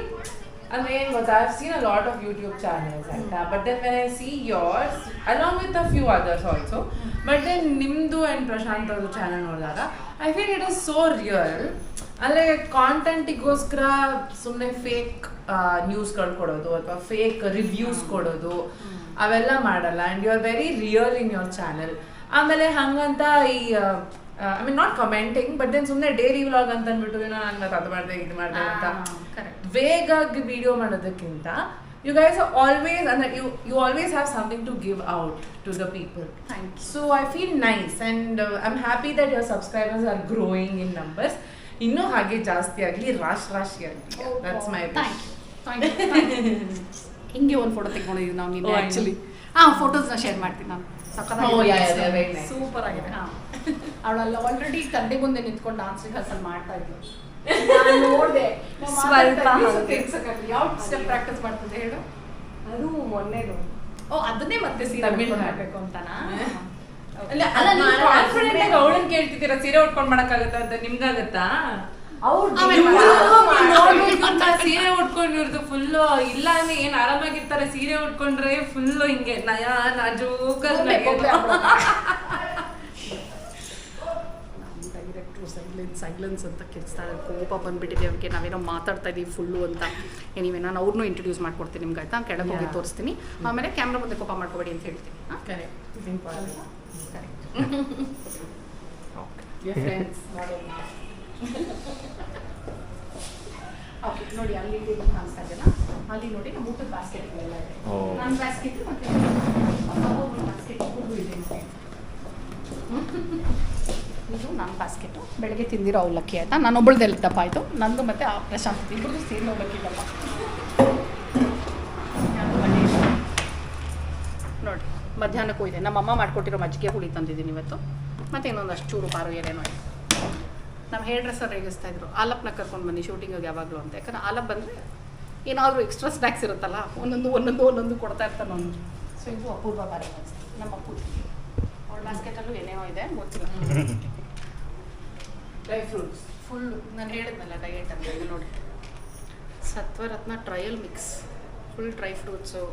I mean, but I've seen a lot of YouTube channels and that, but then when I see yours, along with a few others also, but then Nimdu and Prashant ಅವ್ರದ್ದು channel ನೋಡಿದಾಗ I feel it is so real ಅಂದರೆ ಕಾಂಟೆಂಟಿಗೋಸ್ಕರ ಸುಮ್ಮನೆ fake ನ್ಯೂಸ್ಗಳು ಕೊಡೋದು ಅಥವಾ fake reviews ಕೊಡೋದು ಅವೆಲ್ಲ ಮಾಡಲ್ಲ and you are very real in your channel ಆಮೇಲೆ ಹಂಗಂತ ಈ I mean not commenting but then ಸುಮ್ಮನೆ ಡೈಲಿ ವ್ಲಾಗ್ ಅಂತ ಅಂದ್ಬಿಟ್ಟು ಏನೋ ನಾನು ಅದು ಮಾಡಿದೆ ಇದು ಮಾಡಿದೆ ಅಂತ. ವೇಗಾಗಿ ವಿಡಿಯೋ ಮಾಡೋದಕ್ಕಿಂತ ಯು ಗೈಸ್ ಆಲ್ವೇಸ್ ಅಂದ್ರೆ you you always have something to give out to the people so I feel nice and I am happy that your subscribers are growing in numbers ಇನ್ನೂ ಹಾಗೆ ಜಾಸ್ತಿ ಆಗಲಿ ರಾಶ್ ರಾಶಿ ಆಗಲಿ. ದಟ್ಸ್ ಮೈ ಹಿಂಗೆ ಒಂದು photo ತೆಗೊಂಡಿದ್ದೀವಿ ನಾವು ನಿನ್ನೆ. ಆ್ಯಕ್ಚುಲಿ ಹಾಂ ಫೋಟೋಸ್ನ ಶೇರ್ ಮಾಡ್ತೀನಿ ನಾನು. Oh. ಸೂಪರ್ ಆಗಿದೆ. ಹಾಂ. ಅವಳೆಲ್ಲ ಆಲ್ರೆಡಿ ತಂದೆ ಮುಂದೆ ನಿಂತ್ಕೊಂಡು ಡಾನ್ಸ್ ರಿಹರ್ಸಲ್ ಮಾಡ್ತಾ ಇದ್ಲು. ನಾನು ನೋಡಿದೆ. ಸ್ವಲ್ಪ ಹಾಗೆ. ಯಾವ ಸ್ಟೆಪ್ ಪ್ರಾಕ್ಟೀಸ್ ಮಾಡ್ತಿದ್ದೆ ಹೇಳು. ಅದು ಮೊನ್ನೆದು. ಓ ಅದನ್ನೇ ಮತ್ತೆ ಸೀರೆ ಮಾಡ್ಬೇಕು ಅಂತನಾ? ಕಾನ್ಫಿಡೆಂಟ್ ಆಗಿ ಅವಳನ್ನ ಕೇಳ್ತಿದ್ದೀರಾ? ಸೀರೆ ಉಟ್ಕೊಂಡ್ ಮಾಡಕ್ಕಾಗತ್ತಾ ಅಂತ ನಿಮ್ಗಾಗತ್ತಾ? ಸೀರೆ ಉಟ್ಕೊಂಡು ಇವ್ರದ್ದು ಫುಲ್ಲು ಇಲ್ಲ ಅಂದ್ರೆ ಏನ್ ಆರಾಮಾಗಿರ್ತಾರೆ? ಸೀರೆ ಉಟ್ಕೊಂಡ್ರೆ ಫುಲ್ಲು ಹಿಂಗೆ ನಯ ಡೈರೆಕ್ಟ್ ಡೈರೆಕ್ಟ್ರು ಸೈಲೆನ್ಸ್ ಸೈಲೆನ್ಸ್ ಅಂತ ಕಿರ್ಸ್ತಾರೆ ಕೋಪ ಬಂದ್ಬಿಟ್ಟಿದೆ ಅವ್ರಿಗೆ. ನಾವೇನೋ ಮಾತಾಡ್ತಾ ಇದೀವಿ ಫುಲ್ಲು ಅಂತ. ಏನಿವೆ ನಾನು ಅವ್ರನ್ನೂ ಇಂಟ್ರೊಡ್ಯೂಸ್ ಮಾಡ್ಕೊಡ್ತೀನಿ ನಿಮ್ಗೆ ಆಯ್ತಾ? ಕೆಳಗೆ ಹೋಗಿ ತೋರಿಸ್ತೀನಿ. ಆಮೇಲೆ ಕ್ಯಾಮ್ರಾ ಮುಂದೆ ಕೋಪ ಮಾಡ್ಕೋಬೇಡಿ ಅಂತ ಹೇಳ್ತೀನಿ. ಹಾಂ? ಕರೆಕ್ಟ್ ಇಂಪಾರ್ಟೆಂಟ್ ಫ್ರೆಂಡ್ಸ್ ಓಕೆ ನೋಡಿ ಅಲ್ಲಿ ಟೇಬಲ್ ಕಾಣಿಸ್ತಾ ಇದೆಯಲ್ಲ ಅಲ್ಲಿ? ನೋಡಿ ನಮ್ಮ ಊಟದ ಬಾಸ್ಕೆಟ್ಗಳೆಲ್ಲ ಇದೆ. ನನ್ನ ಬಾಸ್ಕೆಟ್ ಮತ್ತೆ ಬಾಸ್ಕೆಟ್ ಇದೆ ನೋಡಿ. ಇದು ನನ್ನ ಬಾಸ್ಕೆಟು ಬೆಳಗ್ಗೆ ತಿಂದಿರೋ ಅವಲಕ್ಕಿ ಆಯ್ತಾ? ನಾನು ಒಬ್ಬಳ್ದೆಲ್ಲ ದಪ್ಪ ಆಯಿತು. ನಂದು ಮತ್ತೆ ಆ ಪ್ರಶಾಂತ್. ಇಬ್ಬರು ಸೇರಿ ಹೋಗ್ಬೇಕಿಲ್ಲಪ್ಪ ನೋಡಿ ಮಧ್ಯಾಹ್ನಕ್ಕೂ ಇದೆ. ನಮ್ಮ ಅಮ್ಮ ಮಾಡ್ಕೊಟ್ಟಿರೋ ಮಜ್ಜಿಗೆ ಹುಳಿ ತಂದಿದ್ದೀನಿ ಇವತ್ತು. ಮತ್ತು ಇನ್ನೊಂದಷ್ಟು ಚೂರು ಪಾರು ಏನೇನೋ ಇದೆ. ನಮ್ಮ ಹೇರ್ ಡ್ರೆಸ್ಸರ್ ರೇಗಿಸ್ತಾ ಇದ್ರು? ಆಲಪ್ನ ಕರ್ಕೊಂಡು ಬನ್ನಿ ಶೂಟಿಂಗಿಗೆ ಯಾವಾಗಲೂ ಅಂತ. ಯಾಕಂದ್ರೆ ಆಲಪ್ ಬಂದರೆ ಏನಾದರೂ ಎಕ್ಸ್ಟ್ರಾ ಸ್ನ್ಯಾಕ್ಸ್ ಇರುತ್ತಲ್ಲ ಒಂದೊಂದು ಒಂದೊಂದು ಒಂದೊಂದು ಕೊಡ್ತಾ ಇರ್ತಾನೆ ಅವನು. ಸೊ ಇದು ಅಪೂರ್ವ ಬಾರಿ ನಮ್ಮ ಅಪ್ಪು. ಅವ್ರ ಬಾಸ್ಕೆಟಲ್ಲೂ ಏನೇನೋ ಇದೆ ಗೊತ್ತಿಲ್ಲ. ಡ್ರೈ ಫ್ರೂಟ್ಸ್ ಫುಲ್ ನಾನು ಹೇಳಿದ್ನಲ್ಲ ಡಯಟ್ ಅಂತ ನೋಡಿ. Sattvaratna trail mix full dry fruits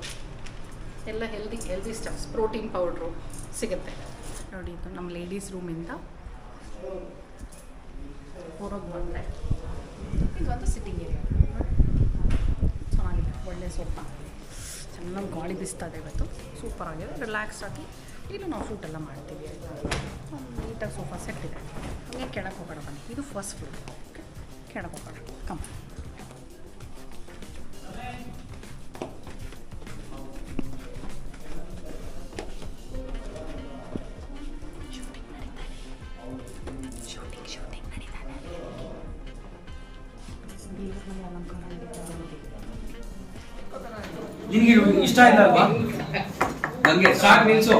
ಎಲ್ಲ healthy healthy stuffs protein powder ಸಿಗುತ್ತೆ. ನೋಡಿ ಇದು ನಮ್ಮ ಲೇಡೀಸ್ ರೂಮಿಂದ ಹೊರಗೆ ಬಂದರೆ ಇದೊಂದು ಸಿಟ್ಟಿಂಗ್ ಏರಿಯಾ ಚೆನ್ನಾಗಿದೆ ಒಳ್ಳೆ ಸೋಫಾ ಚೆನ್ನಾಗಿ ಗಾಳಿ ಬಿಸ್ತಾ ಇದೆ ಇವತ್ತು. ಸೂಪರ್ ಆಗಿದೆ. ರಿಲ್ಯಾಕ್ಸ್ ಆಗಿ ಇಲ್ಲೂ ನಾವು ಫೂಟ್ ಎಲ್ಲ ಮಾಡ್ತೀವಿ. ನೀಟಾಗಿ ಸೋಫಾ ಸೆಟ್ ಇದೆ. ಹಂಗೆ ಕೆಳಗೆ ಹೋಗೋಣ ಬನ್ನಿ. ಇದು ಫಸ್ಟ್ ಫ್ಲೋರ್ ಓಕೆ ಕೆಳಗೆ ಹೋಗೋಣ. ಕಮ್ ನಿನ್ಗೆ ಇಷ್ಟ ಇಲ್ಲ ಅಲ್ವಾ ನಂಗೆ ಸಾಕ್ ನಿಲ್ಸು.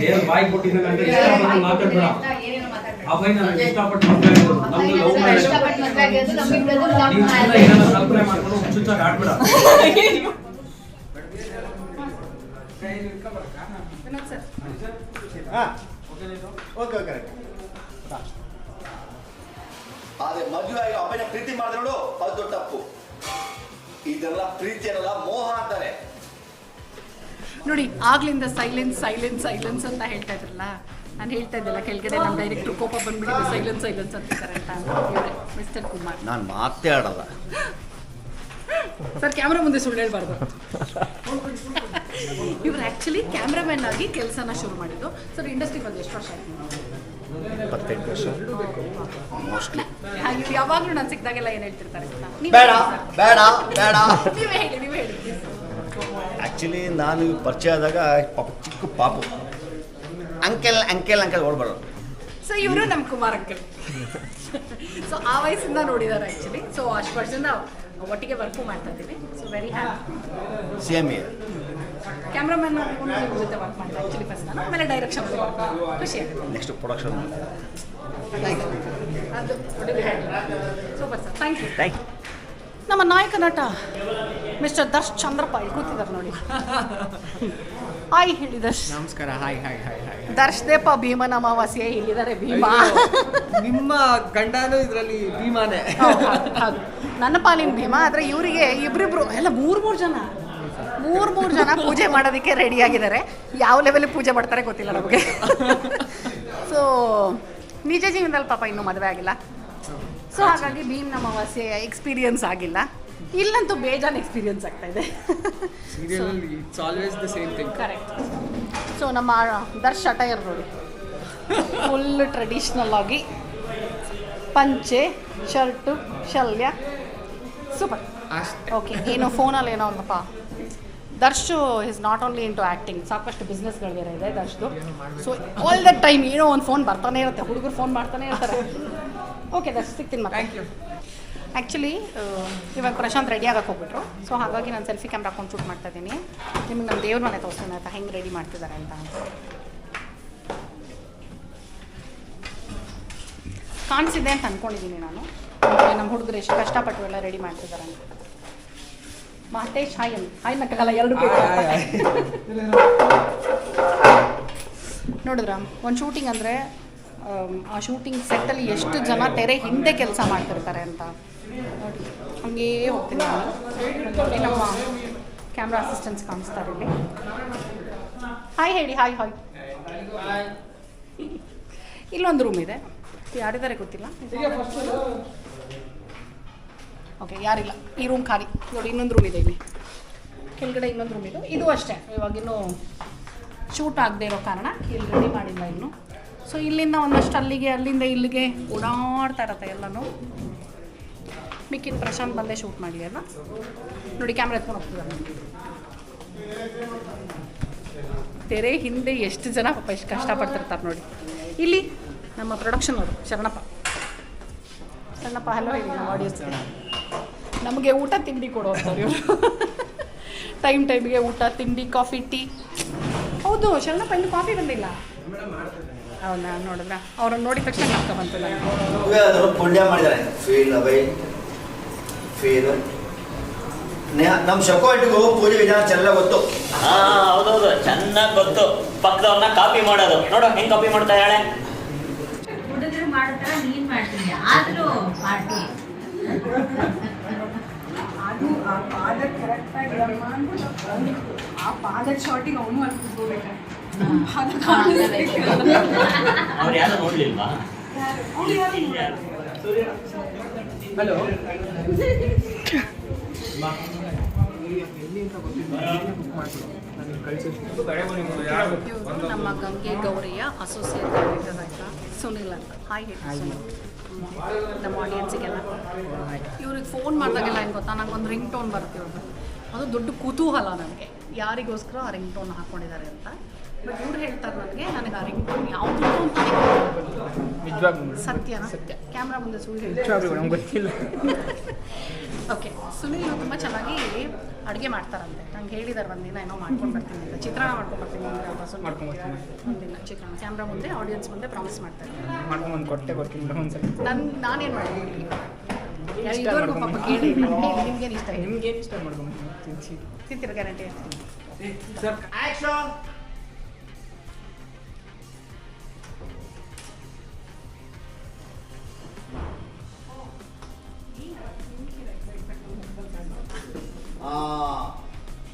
ದೇವ್ರ ಬಾಯಿ ಕೊಟ್ಟಿದ್ದಾನೆ ಅಂತ ಇಷ್ಟಪಟ್ಟು ಮಾತಾಡ್ಬೇಡ. ಅಭಯ್ ನನಗೆ ಇಷ್ಟಪಟ್ಟು ಮಾತಾಡಿದ್ರು ನಮ್ದು ಲವ್ ಮ್ಯಾರೇಜ್ ನೀನ್ ಸುಮ್ಮನೆ ಏನಾದರೂ ಕಲ್ಪನೆ ಮಾಡ್ಕೊಂಡು ಹುಚ್ಚುಚ್ಚಾಗಿ ಆಡ್ಬೇಡ. ಓಕೆ ಓಕೆ ಆದ್ರೆ ಮದುವೆ ಆಗಿ ಅಪ್ಪನ ಪ್ರೀತಿ ಮಾಡಿದ್ರು ಅದು ದೊಡ್ಡ ತಪ್ಪು. ಇದೆಲ್ಲ ಪ್ರೀತಿ ಅನ್ನಲ್ಲ ನೋಡಿ ಆಗ್ಲಿಂದ ಸೈಲೆನ್ಸ್ ಸೈಲೆನ್ಸ್ ಸೈಲೆನ್ಸ್ ಅಂತ ಹೇಳ್ತಾ ಇದ್ರಲ್ಲ? ನಾನು ಹೇಳ್ತಾ ಇದ್ದಿಲ್ಲ ಕೆಳಗಡೆ ನಮ್ಮ ಡೈರೆಕ್ಟರ್ ಕೋಪ ಬಂದ್ಬಿಟ್ಟಿದೆ ಸೈಲೆನ್ಸ್ ಸೈಲೆನ್ಸ್ ಅಂತ ಮಿಸ್ಟರ್ ಕುಮಾರ್ ನಾನು ಮಾತೇ ಆಡಲ್ಲ. ಸರ್ ಕ್ಯಾಮ್ರಾ ಮುಂದೆ ಸುಳ್ಳು ಹೇಳ್ಬಾರ್ದು. ಇವ್ರು ಆ್ಯಕ್ಚುಲಿ ಕ್ಯಾಮ್ರಾಮನ್ ಆಗಿ ಕೆಲಸನ ಶುರು ಮಾಡಿದ್ದು. ಸರ್ ಇಂಡಸ್ಟ್ರಿ ಬಂದು ಎಷ್ಟು ವರ್ಷ ಆಯ್ತು? ಇಪ್ಪತ್ತೆಂಟು ವರ್ಷ. ಮೋಸ್ಟ್ಲಿ ಯಾವಾಗಲೂ ನಾನು ಸಿಕ್ಕಿದಾಗೆಲ್ಲ ಏನು ಹೇಳ್ತಿರ್ತಾರೆ ನೀವೇ ಬೇಡ ಹೇಳಿ ಬೇಡ ಬೇಡ. ನೀವೇ ಹೇಳಿ ನೀವೇ ಹೇಳಿ please. ಆ್ಯಕ್ಚುಲಿ ನಾನು ಪರಿಚಯ ಆದಾಗ ಪಾಪ ಚಿಕ್ಕ ಪಾಪು. ಅಂಕೆಲ್ ಅಂಕೆಲ್ ಅಂಕೆಲ್ ಓಡ್ಬಾರ್ದು. ಸೊ ಇವರು ನಮ್ಮ ಕುಮಾರ್ ಅಂಕಲ್. ಸೊ ಆ ವಯಸ್ಸಿಂದ ನೋಡಿದ್ದಾರೆ ಆ್ಯಕ್ಚುಲಿ ಸೊ ಅಷ್ಟು ವರ್ಷದಿಂದ ಒಟ್ಟಿಗೆ ವರ್ಕು ಮಾಡ್ತಾ ಇದ್ದೀವಿ. So very happy same year cameraman ಮಾಡಿಕೊಂಡು ಜೊತೆ ವರ್ಕ್ ಮಾಡ್ತಾ ಆ್ಯಕ್ಚುಲಿ ಫಸ್ಟ್ ನಾನು. ಆಮೇಲೆ ಡೈರೆಕ್ಷನ್ ಖುಷಿ ಆಗುತ್ತೆ. ನೆಕ್ಸ್ಟ್ ಪ್ರೊಡಕ್ಷನ್ ಅದು super sir thank you thank you ನಮ್ಮ ನಾಯಕ ನಟ ಮಿಸ್ಟರ್ ದರ್ಶ್ ಚಂದ್ರಪ್ಪ ಇಲ್ಲಿ ಕೂತಿದ್ದಾರೆ ನೋಡಿ. ಹಾಯ್ ಹೇಳಿ ದರ್ಶ್ ನಮಸ್ಕಾರ hi hi hi hi Darsh ದೇಪ ಭೀಮನ ಅಮಾವಾಸ್ಯ ಇಲ್ಲಿದ್ದಾರೆ ಭೀಮಾ. ನಿಮ್ಮ ಗಂಡನೂ ಇದರಲ್ಲಿ ಭೀಮಾನೆ. ನನ್ನ ಪಾಲಿನ ಭೀಮ ಆದರೆ ಇವರಿಗೆ ಇಬ್ಬರಿಬ್ರು ಎಲ್ಲ ಮೂರು ಮೂರು ಜನ. ಮೂರು ಮೂರು ಜನ ಪೂಜೆ ಮಾಡೋದಕ್ಕೆ ರೆಡಿ ಆಗಿದ್ದಾರೆ. ಯಾವ ಲೆವೆಲ್ ಪೂಜೆ ಮಾಡ್ತಾರೆ ಗೊತ್ತಿಲ್ಲ ನಮಗೆ. ಸೊ ನಿಜ ಜೀವನದಲ್ಲಿ ಪಾಪ ಇನ್ನೂ ಮದುವೆ ಆಗಿಲ್ಲ. ಸೊ ಹಾಗಾಗಿ ಭೀಮ್ ಅಮಾವಾಸ್ಯೆ ಎಕ್ಸ್ಪೀರಿಯನ್ಸ್ ಆಗಿಲ್ಲ. ಇಲ್ಲಂತೂ ಬೇಜಾನ್ ಎಕ್ಸ್ಪೀರಿಯನ್ಸ್ ಆಗ್ತಾ ಇದೆ. Serial it's always the same thing correct so ನಮ್ಮ ದರ್ಶ್ ಅಟೈರ್ ನೋಡಿ ಫುಲ್ ಟ್ರೆಡಿಷ್ನಲ್ ಆಗಿ. ಪಂಚೆ ಶರ್ಟು ಶಲ್ಯ. ಸೂಪರ್ ಓಕೆ ಏನೋ ಫೋನಲ್ಲಿ ಏನೋ ಒಂದಪ್ಪ. Darshu is not only into acting ಸಾಕಷ್ಟು ಬಿಸ್ನೆಸ್ಗಳು ಬೇರೆ ಇದೆ ದರ್ಶ್ದು. ಸೊ ಆಲ್ ದ ಟೈಮ್ ಏನೋ ಒಂದು ಫೋನ್ ಬರ್ತಾನೆ ಇರುತ್ತೆ ಹುಡುಗರು ಫೋನ್ ಮಾಡ್ತಾನೆ ಇರ್ತಾರೆ. ಓಕೆ ದಸ್ ಸಿಗ್ತೀನಿ ಮತ್ತೆ. ಥ್ಯಾಂಕ್ ಯು ಆ್ಯಕ್ಚುಲಿ ಇವಾಗ ಪ್ರಶಾಂತ್ ರೆಡಿ ಆಗಕ್ಕೆ ಹೋಗ್ಬಿಟ್ರು. ಸೊ ಹಾಗಾಗಿ ನಾನು ಸೆಲ್ಫಿ ಕ್ಯಾಮ್ರಾ ಹಾಕೊಂಡು ಶೂಟ್ ಮಾಡ್ತಾ ಇದ್ದೀನಿ. ನಿಮ್ಗೆ ನಮ್ಮ ದೇವ್ರ ಮನೆ ತೋರಿಸ್ತೀನಿ ಆಯ್ತಾ ಹೆಂಗೆ ರೆಡಿ ಮಾಡ್ತಿದ್ದಾರೆ ಅಂತ. ಕಾಣಿಸಿದೆ ಅಂತ ಅಂದ್ಕೊಂಡಿದ್ದೀನಿ ನಾನು. ನಮ್ಮ ಹುಡುಗರು ಎಷ್ಟು ಕಷ್ಟಪಟ್ಟು ಎಲ್ಲ ರೆಡಿ ಮಾಡ್ತಿದ್ದಾರೆ ಅಂತ. ಮಹೇಶ್ ಹಾಯ್ ಅಂತ ಹಾಯ್ ನಕ್ಕಲ್ಲ ಎರಡು ನೋಡಿದ್ರ? ಒಂದು ಶೂಟಿಂಗ್ ಅಂದರೆ ಆ ಶೂಟಿಂಗ್ ಸೆಟ್ಟಲ್ಲಿ ಎಷ್ಟು ಜನ ತೆರೆ ಹಿಂದೆ ಕೆಲಸ ಮಾಡ್ತಿರ್ತಾರೆ ಅಂತ. ನೋಡಿ ಹಂಗೇ ಹೋಗ್ತೀನಿ ನಾನು. ನಮ್ಮ ಕ್ಯಾಮ್ರಾ ಅಸಿಸ್ಟೆನ್ಸ್ ಕಾಣಿಸ್ತಾರೆ ಇಲ್ಲಿ. ಹಾಯ್ ಹೇಳಿ ಹಾಯ್ ಹಾಯ್ ಇಲ್ಲೊಂದು ರೂಮ್ ಇದೆ. ಯಾರಿದ್ದಾರೆ ಗೊತ್ತಿಲ್ಲ? ಓಕೆ ಯಾರಿಲ್ಲ. ಈ ರೂಮ್ ಖಾಲಿ. ನೋಡಿ, ಇನ್ನೊಂದು ರೂಮ್ ಇದೆ ಇಲ್ಲಿ. ಕೆಳಗಡೆ ಇನ್ನೊಂದು ರೂಮ್ ಇದೆ. ಇದು ಅಷ್ಟೇ. ಇವಾಗಿನ್ನೂ ಶೂಟ್ ಆಗದೆ ಇರೋ ಕಾರಣ ಇಲ್ಲಿ ರೆಡಿ ಮಾಡಿಲ್ಲ ಇನ್ನು. ಸೊ ಇಲ್ಲಿಂದ ಒಂದಷ್ಟು ಅಲ್ಲಿಗೆ, ಅಲ್ಲಿಂದ ಇಲ್ಲಿಗೆ ಓಡಾಡ್ತಾ ಇರತ್ತೆ ಎಲ್ಲನೂ. ಮಿಕ್ಕಿದ ಪ್ರಶಾಂತ್ ಬಂದೇ ಶೂಟ್ ಮಾಡಿ ಅಲ್ಲ ನೋಡಿ ಕ್ಯಾಮ್ರಾ ಎತ್ಕೊಂಡು ಹೋಗ್ತಿದ್ದಾರೆ. ತೆರೆ ಹಿಂದೆ ಎಷ್ಟು ಜನ ಪಾಪ ಎಷ್ಟು ಕಷ್ಟಪಡ್ತಿರ್ತಾರೆ ನೋಡಿ. ಇಲ್ಲಿ ನಮ್ಮ ಪ್ರೊಡಕ್ಷನ್ ಅವರು, ಶರಣಪ್ಪ. ಶರಣಪ್ಪ ಹಲೋ ಹೇಳಿ, ನಮ್ಮ ಆಡಿಯನ್ಸ್ ನಮಗೆ ಊಟ, ತಿಂಡಿ ಕೊಡೋರು ಇವರು ಟೈಮ್ ಟೈಮಿಗೆ ಊಟ, ತಿಂಡಿ ಕಾಫಿ ಟೀ ಹೌದು, ಶರಣಪ್ಪ, ಇನ್ನು ಕಾಫಿ ಬಂದಿಲ್ಲ. ಹೌದಾ ನೋಡಿದ್ರ? ಅವ್ರನ್ನ ನೋಡಿದ ತಕ್ಷಣ ಜ್ಞಾಪಕ ಬಂತು ನನಗೆ. ಪುಣ್ಯ ಮಾಡಿದ್ದಾರೆ ಫೀಲ್ ಅವೈ ಫೀಲ್ ನಮ್ಮ ಶಕೋಟಿಗೂ ಪೂಜೆ ವಿಧಾನ ಚೆನ್ನಾಗಿ ಗೊತ್ತು. ಹಾ ಹೌದೌದು. ಚೆನ್ನಾಗಿ ಗೊತ್ತು. ಪಕ್ಕದವ್ರನ್ನ ಕಾಪಿ ಮಾಡೋದು. ನೋಡು ಹೆಂಗ್ ಕಾಪಿ ಮಾಡ್ತಾ ಹೇಳೆ ಹುಡುಗರು ಮಾಡ್ತಾರ ನೀನ್ ಮಾಡ್ತೀನಿ. ಆದ್ರೂ ಪಾರ್ಟಿ ಅದು ಆ ಪಾದ ಕರೆಕ್ಟಾಗಿ ಆ ಪಾದ ಶಾರ್ಟಿಗೆ ಅವನು ಪಾದ ಅವ್ರು ಯಾರು ನೋಡ್ಲಿಲ್ವಾ? ಹಲೋ. ಇವರು ನಮ್ಮ ಗಂಗೆ ಗೌರಿಯ ಅಸೋಸಿಯೇಟ್ ಡೈರೆಕ್ಟರ್ ಅಂತ ಸುನಿಲ್ ಅಂತ. ಹಾಯ್ ಹೇಳಿ ಸುನಿಲ್. ನಮ್ಮ ಆಡಿಯನ್ಸಿಗೆಲ್ಲ ಇವ್ರಿಗೆ ಫೋನ್ ಮಾಡಿದಾಗೆಲ್ಲ ಏನು ಗೊತ್ತಾ? ನಂಗೆ ಒಂದು ರಿಂಗ್ ಟೋನ್ ಬರುತ್ತೆ ಇವ್ರದ್ದು ಅದು ದೊಡ್ಡ ಕುತೂಹಲ ನನಗೆ. ಯಾರಿಗೋಸ್ಕರ ಆ ರಿಂಗ್ ಟೋನ್ ಹಾಕ್ಕೊಂಡಿದ್ದಾರೆ ಅಂತ. ಬಟ್ ಇವ್ರು ಹೇಳ್ತಾರೆ ನನಗೆ ನನಗೆ ಆ ರಿಂಗ್ ಟೋನ್ ಯಾವುದು ಅಂತ ಸತ್ಯ ಸತ್ಯನಾ? ಸತ್ಯ. ಕ್ಯಾಮ್ರಾ ಮುಂದೆ ಸುಳ್ಳು ನಮ್ಗೆ ಗೊತ್ತಿಲ್ಲ. ಓಕೆ ಸುನಿಲ್ ತುಂಬ ಚೆನ್ನಾಗಿ ಅಡುಗೆ ಮಾಡ್ತಾರಂತೆ. ನಂಗೆ ಹೇಳಿದಾರೆ ಒಂದಿನ ಏನೋ ಮಾಡ್ಕೊಂಡು ಬರ್ತೀನಿ ಅಂತ. ಚಿತ್ರಾನ್ನ ಮಾಡ್ಕೊಂಡು ಬರ್ತೀನಿ ಅಂದ್ರೆ ಮಾಡ್ಕೊಂಡು. ಒಂದಿನ ಚಿತ್ರಾನ್ನ ಕ್ಯಾಮ್ರಾ ಮುಂದೆ ಆಡಿಯನ್ಸ್ ಮುಂದೆ ಪ್ರಾಮಿಸ್ ಮಾಡ್ತಾರೆ ಮಾಡ್ಕೊಂಡು ಕೊಟ್ಟೆ ಬರ್ತೀನಿ ನನ್ ನಾನೇನು ಮಾಡ್ತೀನಿ? ಇದುವರೆಗೂ ಪಾಪ ಕೇಳಿ ನಿಮ್ಗೇನು ಇಷ್ಟ? ಇದೆ ನಿಮ್ಗೆ ಏನು ಇಷ್ಟ ಮಾಡ್ಕೊಂಡು ತಿಂತೀರ ಗ್ಯಾರಂಟಿ ಇರ್ತೀನಿ.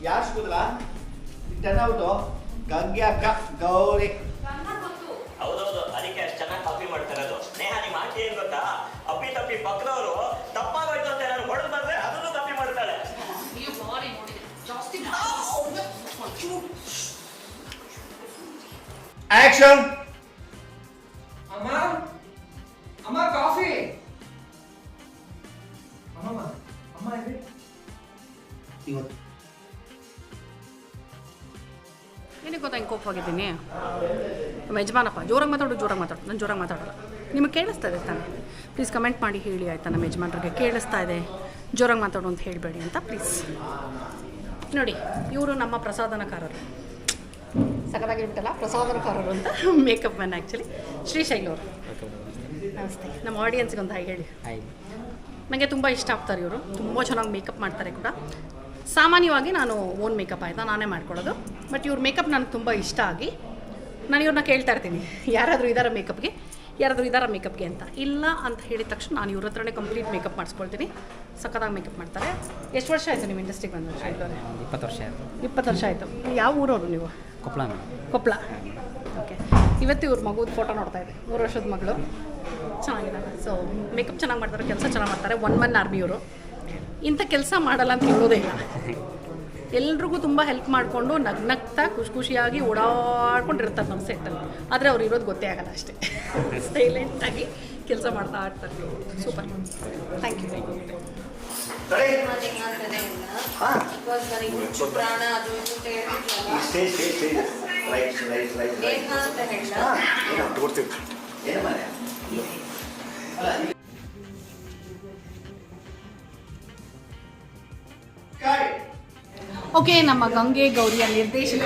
ಯಾರು ಸಿಗುದಿಲ್ಲ? ಟೆನ್ ಔಟು ಗಂಗೆ ಅಕ್ಕ ಗೌರಿ. ಹೌದೌದು ಅದಕ್ಕೆ ಅಷ್ಟು ಚೆನ್ನಾಗಿ ಕಾಪಿ ಮಾಡ್ತಿರೋದು ಸ್ನೇಹ ನಿಮ್ಮ ಆಂಟಿ ಏನ್ ಗೊತ್ತಾ? ಅಪ್ಪಿ ತಪ್ಪಿ ಪಕ್ಕದವರು ತಪ್ಪಾಗೋಯ್ತು ಅಂತ ನಾನು ಹೊಡೆದು ಬಂದ್ರೆ ಅದನ್ನು ತಪ್ಪಿ ಮಾಡ್ತಾಳೆ ಆಕ್ಷನ್ ನಮ್ಮ ಯಜಮಾನಪ್ಪ ಜೋರಾಗಿ ಮಾತಾಡು ಜೋರಾಗಿ ಮಾತಾಡು. ನಾನು ಜೋರಾಗಿ ಮಾತಾಡೋಲ್ಲ. ನಿಮಗೆ ಕೇಳಿಸ್ತಾ ಇದೆ ತಾನೆ? ಪ್ಲೀಸ್ ಕಮೆಂಟ್ ಮಾಡಿ ಹೇಳಿ ಆಯಿತಾ ನಮ್ಮ ಯಜಮಾನ್ರಿಗೆ. ಕೇಳಿಸ್ತಾ ಇದೆ. ಜೋರಾಗಿ ಮಾತಾಡು ಅಂತ ಹೇಳಬೇಡಿ ಅಂತ ಪ್ಲೀಸ್ ನೋಡಿ ಇವರು ನಮ್ಮ ಪ್ರಸಾದನಕಾರರು. ಸಕಲಾಗಿರ್ಬಿಟ್ಟಲ್ಲ ಪ್ರಸಾದನಕಾರರು ಅಂತ ಮೇಕಪ್ ಮ್ಯಾನ್ ಆ್ಯಕ್ಚುಲಿ ಶ್ರೀಶೈಲ್ ಅವರು. ನಮಸ್ತೆ. ನಮ್ಮ ಆಡಿಯನ್ಸ್ಗೆ ಒಂದು ಹಾಗೆ ಹೇಳಿ. ನನಗೆ ತುಂಬ ಇಷ್ಟ ಆಗ್ತಾರೆ ಇವರು. ತುಂಬ ಚೆನ್ನಾಗಿ ಮೇಕಪ್ ಮಾಡ್ತಾರೆ ಕೂಡ. ಸಾಮಾನ್ಯವಾಗಿ ನಾನು ಓನ್ ಮೇಕಪ್ ಆಯಿತಾ ನಾನೇ ಮಾಡ್ಕೊಳ್ಳೋದು. ಬಟ್ ಇವ್ರ ಮೇಕಪ್ ನನಗೆ ತುಂಬ ಇಷ್ಟ ಆಗಿ ನಾನು ಇವ್ರನ್ನ ಕೇಳ್ತಾ ಇರ್ತೀನಿ. ಯಾರಾದರೂ ಇದ್ದಾರ ಮೇಕಪ್ಗೆ ಯಾರಾದರೂ ಇದ್ದಾರ ಮೇಕಪ್ಗೆ ಅಂತ? ಇಲ್ಲ ಅಂತ ಹೇಳಿದ ತಕ್ಷಣ ನಾನು ಇವ್ರ ಹತ್ರನೇ ಕಂಪ್ಲೀಟ್ ಮೇಕಪ್ ಮಾಡಿಸ್ಕೊಳ್ತೀನಿ. ಸಖತ್ತಾಗಿ ಮೇಕಪ್ ಮಾಡ್ತಾರೆ. ಎಷ್ಟು ವರ್ಷ ಆಯಿತು ನಿಮ್ಮ ಇಂಡಸ್ಟ್ರಿಗೆ ಬಂದು? ಶೈಲವ್ರೆ ಇಪ್ಪತ್ತು ವರ್ಷ ಆಯಿತು. ಇಪ್ಪತ್ತು ವರ್ಷ ಆಯಿತು. ಯಾವ ಊರವರು ನೀವು? ಕೊಪ್ಪಳ ಕೊಪ್ಪಳ ಓಕೆ ಇವತ್ತು ಇವ್ರ ಮಗುದ ಫೋಟೋ ನೋಡ್ತಾ ಇದೆ. ಮೂರು ವರ್ಷದ ಮಗಳು. ಚೆನ್ನಾಗಿದ್ದಾರೆ ಸೊ ಮೇಕಪ್ ಚೆನ್ನಾಗಿ ಮಾಡ್ತಾರೆ ಕೆಲಸ ಚೆನ್ನಾಗಿ ಮಾಡ್ತಾರೆ. ಒನ್ ಮನ್ ಆರ್ಮಿ ಇವರು. ಇಂಥ ಕೆಲಸ ಮಾಡಲ್ಲ ಅಂತ ಹೇಳೋದೇ ಇಲ್ಲ. ಎಲ್ರಿಗೂ ತುಂಬ ಹೆಲ್ಪ್ ಮಾಡಿಕೊಂಡು ನಗ್ನಗ್ತಾ ಖುಷಿ ಖುಷಿಯಾಗಿ ಓಡಾಡ್ಕೊಂಡಿರ್ತಾರೆ ನಮ್ಮ ಸೆಟ್ಟಲ್ಲಿ ಆದರೆ ಅವ್ರು ಇರೋದು ಗೊತ್ತೇ ಆಗಲ್ಲ ಅಷ್ಟೇ. ಸೈಲೆಂಟಾಗಿ ಕೆಲಸ ಮಾಡ್ತಾ ಆಡ್ತಾರೆ. Super thank you thank you ಪ್ರಾಣ ಅದು ಇದು ಅಂತ ಓಕೆ ನಮ್ಮ ಗಂಗೆ ಗೌರಿಯ ನಿರ್ದೇಶಕ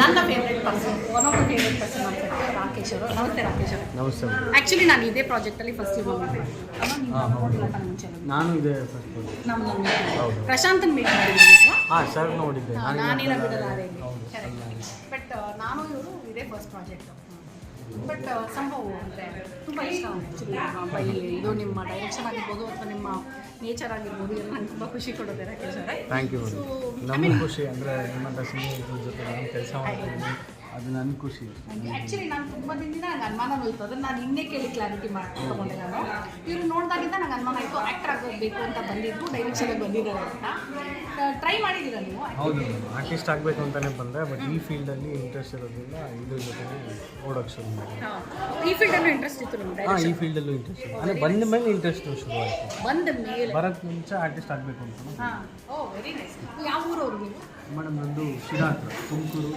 ನನ್ನ favourite person one of the favourite person ಅಂತ ರಾಕೇಶ್ ಅವರು. ನಮಸ್ತೆ ರಾಕೇಶ್ ಅವರು. ನಮಸ್ತೆ ಆ್ಯಕ್ಚುಲಿ ನಾನು ಇದೇ ಪ್ರಾಜೆಕ್ಟಲ್ಲಿ ಫಸ್ಟ್ ಮುಂಚೆ? ನಾನು ಇದೆ ಫಸ್ಟ್ ನಮ್ಮ. ಪ್ರಶಾಂತನ್ ಮೀಟ್ ಹಾಂ ಸರ್ ನೋಡಿದ್ದೆ. ನಾನಿಲ್ಲ ಬಿಡಲಾರೆ ಬಟ್ ನಾನು ಇವರು ಇದೇ ಫಸ್ಟ್ ಪ್ರಾಜೆಕ್ಟ್ ಬಟ್ ಸಂಭವ ಅಂದರೆ ತುಂಬ ಇಷ್ಟ ಆ್ಯಕ್ಚುಲಿ ಇದು ನಿಮ್ಮ ಡೈರೆಕ್ಷನ್ ಆಗಿರ್ಬೋದು ಅಥವಾ ನಿಮ್ಮ ನೇಚರ್ ಆಗಿರ್ಬೋದು ಎಲ್ಲ ನಂಗೆ ತುಂಬ ಖುಷಿ ಕೊಡುತ್ತೆ ರಾಕೇಶ್ ಅವರೇ. ಥ್ಯಾಂಕ್ ಯು ಸೊ ನಮಗೆ ಖುಷಿ ಅಂದರೆ ನಿಮ್ಮಂಥ ಸ್ನೇಹಿತರ ಜೊತೆ ನಾನು ಕೆಲಸ ಮಾಡ್ತಿದ್ದೀನಿ. ಅದು ನನಗೆ ಖುಷಿ ಆ್ಯಕ್ಚುಲಿ ನಾನು ತುಂಬ ದಿನದಿಂದ ನನಗೆ ಅನುಮಾನ ಇತ್ತು ಅದನ್ನು ನಾನು ಇನ್ನೇ ಕೇಳಿ ಕ್ಲಾರಿಟಿ ಮಾಡಿ ತಗೊಂಡೆ ನಾನು. ಇವ್ರು ನೋಡಿದಾಗಿಂದ ನನಗೆ ಅನುಮಾನ ಆಯಿತು ಆ್ಯಕ್ಟರ್ ಆಗೋಗ್ಬೇಕು ಅಂತ ಬಂದಿದ್ದು ಡೈರೆಕ್ಷನ್ಗೆ ಬಂದಿದ್ದಾರೆ ಅಂತ. ಟ್ರೈ ಮಾಡಿದ್ದೀರ ನೀವು? ಹೌದು ಆರ್ಟಿಸ್ಟ್ ಆಗಬೇಕು ಅಂತಲೇ ಬಂದೆ ಬಟ್ ಈ ಫೀಲ್ಡಲ್ಲಿ ಇಂಟ್ರೆಸ್ಟ್ ಇರೋದ್ರಿಂದ ಇದ್ರ ಜೊತೆಗೆ ಓಡೋಕೆ ಶುರು ಮಾಡಿದೆ. ಈ ಫೀಲ್ಡಲ್ಲೂ ಇಂಟ್ರೆಸ್ಟ್ ಇತ್ತು ನಿಮ್ಗೆ ಹಾಂ ಈ ಫೀಲ್ಡಲ್ಲೂ ಇಂಟ್ರೆಸ್ಟ್ ಇತ್ತು. ಅಂದರೆ ಬಂದ ಮೇಲೆ ಇಂಟ್ರೆಸ್ಟ್ ಶುರು ಆಯಿತು. ಬಂದ ಮೇಲೆ? ಬರೋಕ್ಕೆ ಮುಂಚೆ ಆರ್ಟಿಸ್ಟ್ ಆಗಬೇಕು ಅಂತ. ಹಾಂ. ಓ ವೆರಿ ನೈಸ್ ಯಾವ ಊರವರು ನೀವು? ಮೇಡಮ್ ನಂದು ಶಿರಾ ತುಮಕೂರು.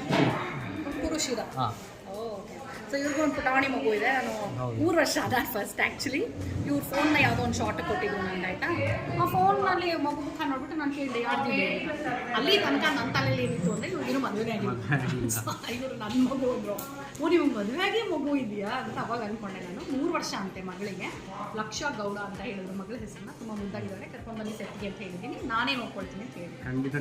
ತುಮಕೂರು ಶಿರಾ ಓಕೆ ಸೊ ಇವ್ರಿಗೂ ಒಂದು ಪುಟಾಣಿ ಮಗು ಇದೆ. ನಾನು ಮೂರು ವರ್ಷ ಆದ ಫಸ್ಟ್ ಆ್ಯಕ್ಚುಲಿ ಇವ್ರ ಫೋನ್ನ ಯಾವುದೋ ಒಂದು ಶಾರ್ಟ್ ಕೊಟ್ಟಿದ್ರು ನಂಗೆ ಆಯ್ತಾ? ಆ ಫೋನ್ನಲ್ಲಿ ಮಗು ಮುಖ ನೋಡ್ಬಿಟ್ಟು ನಾನು ಕೇಳಿದೆ ಯಾರ್ದು. ಅಲ್ಲಿ ತನಕ ನನ್ನ ತಲೆಯಲ್ಲಿ ಏನಿತ್ತು ಅಂದರೆ ಇವ್ರಿಗೂ ಮದುವೆ ಆಗಿಲ್ಲ. ಇವರು ನನ್ನ ಮಗು ಅಂದರು ಓ ನಿಮ್ಗೆ ಮದುವೆ ಆಗಿ ಮಗು ಇದೆಯಾ ಅಂತ ಅವಾಗ ಅಂದ್ಕೊಂಡೆ ನಾನು. ಮೂರು ವರ್ಷ ಅಂತೆ ಮಗಳಿಗೆ. ಲಕ್ಷ ಗೌಡ ಅಂತ ಹೇಳಿದ್ರು ಮಗಳ ಹೆಸರನ್ನ. ತುಂಬ ಮುದ್ದಾಗಿದ್ದಾರೆ ಕರ್ಕೊಂಡ್ಬಂದು ಸೆಟ್ಟಿಗೆ ಅಂತ ಹೇಳಿದ್ದೀನಿ. ನಾನೇ ನೋಡ್ಕೊಳ್ತೀನಿ ಅಂತ ಹೇಳಿ ಖಂಡಿತ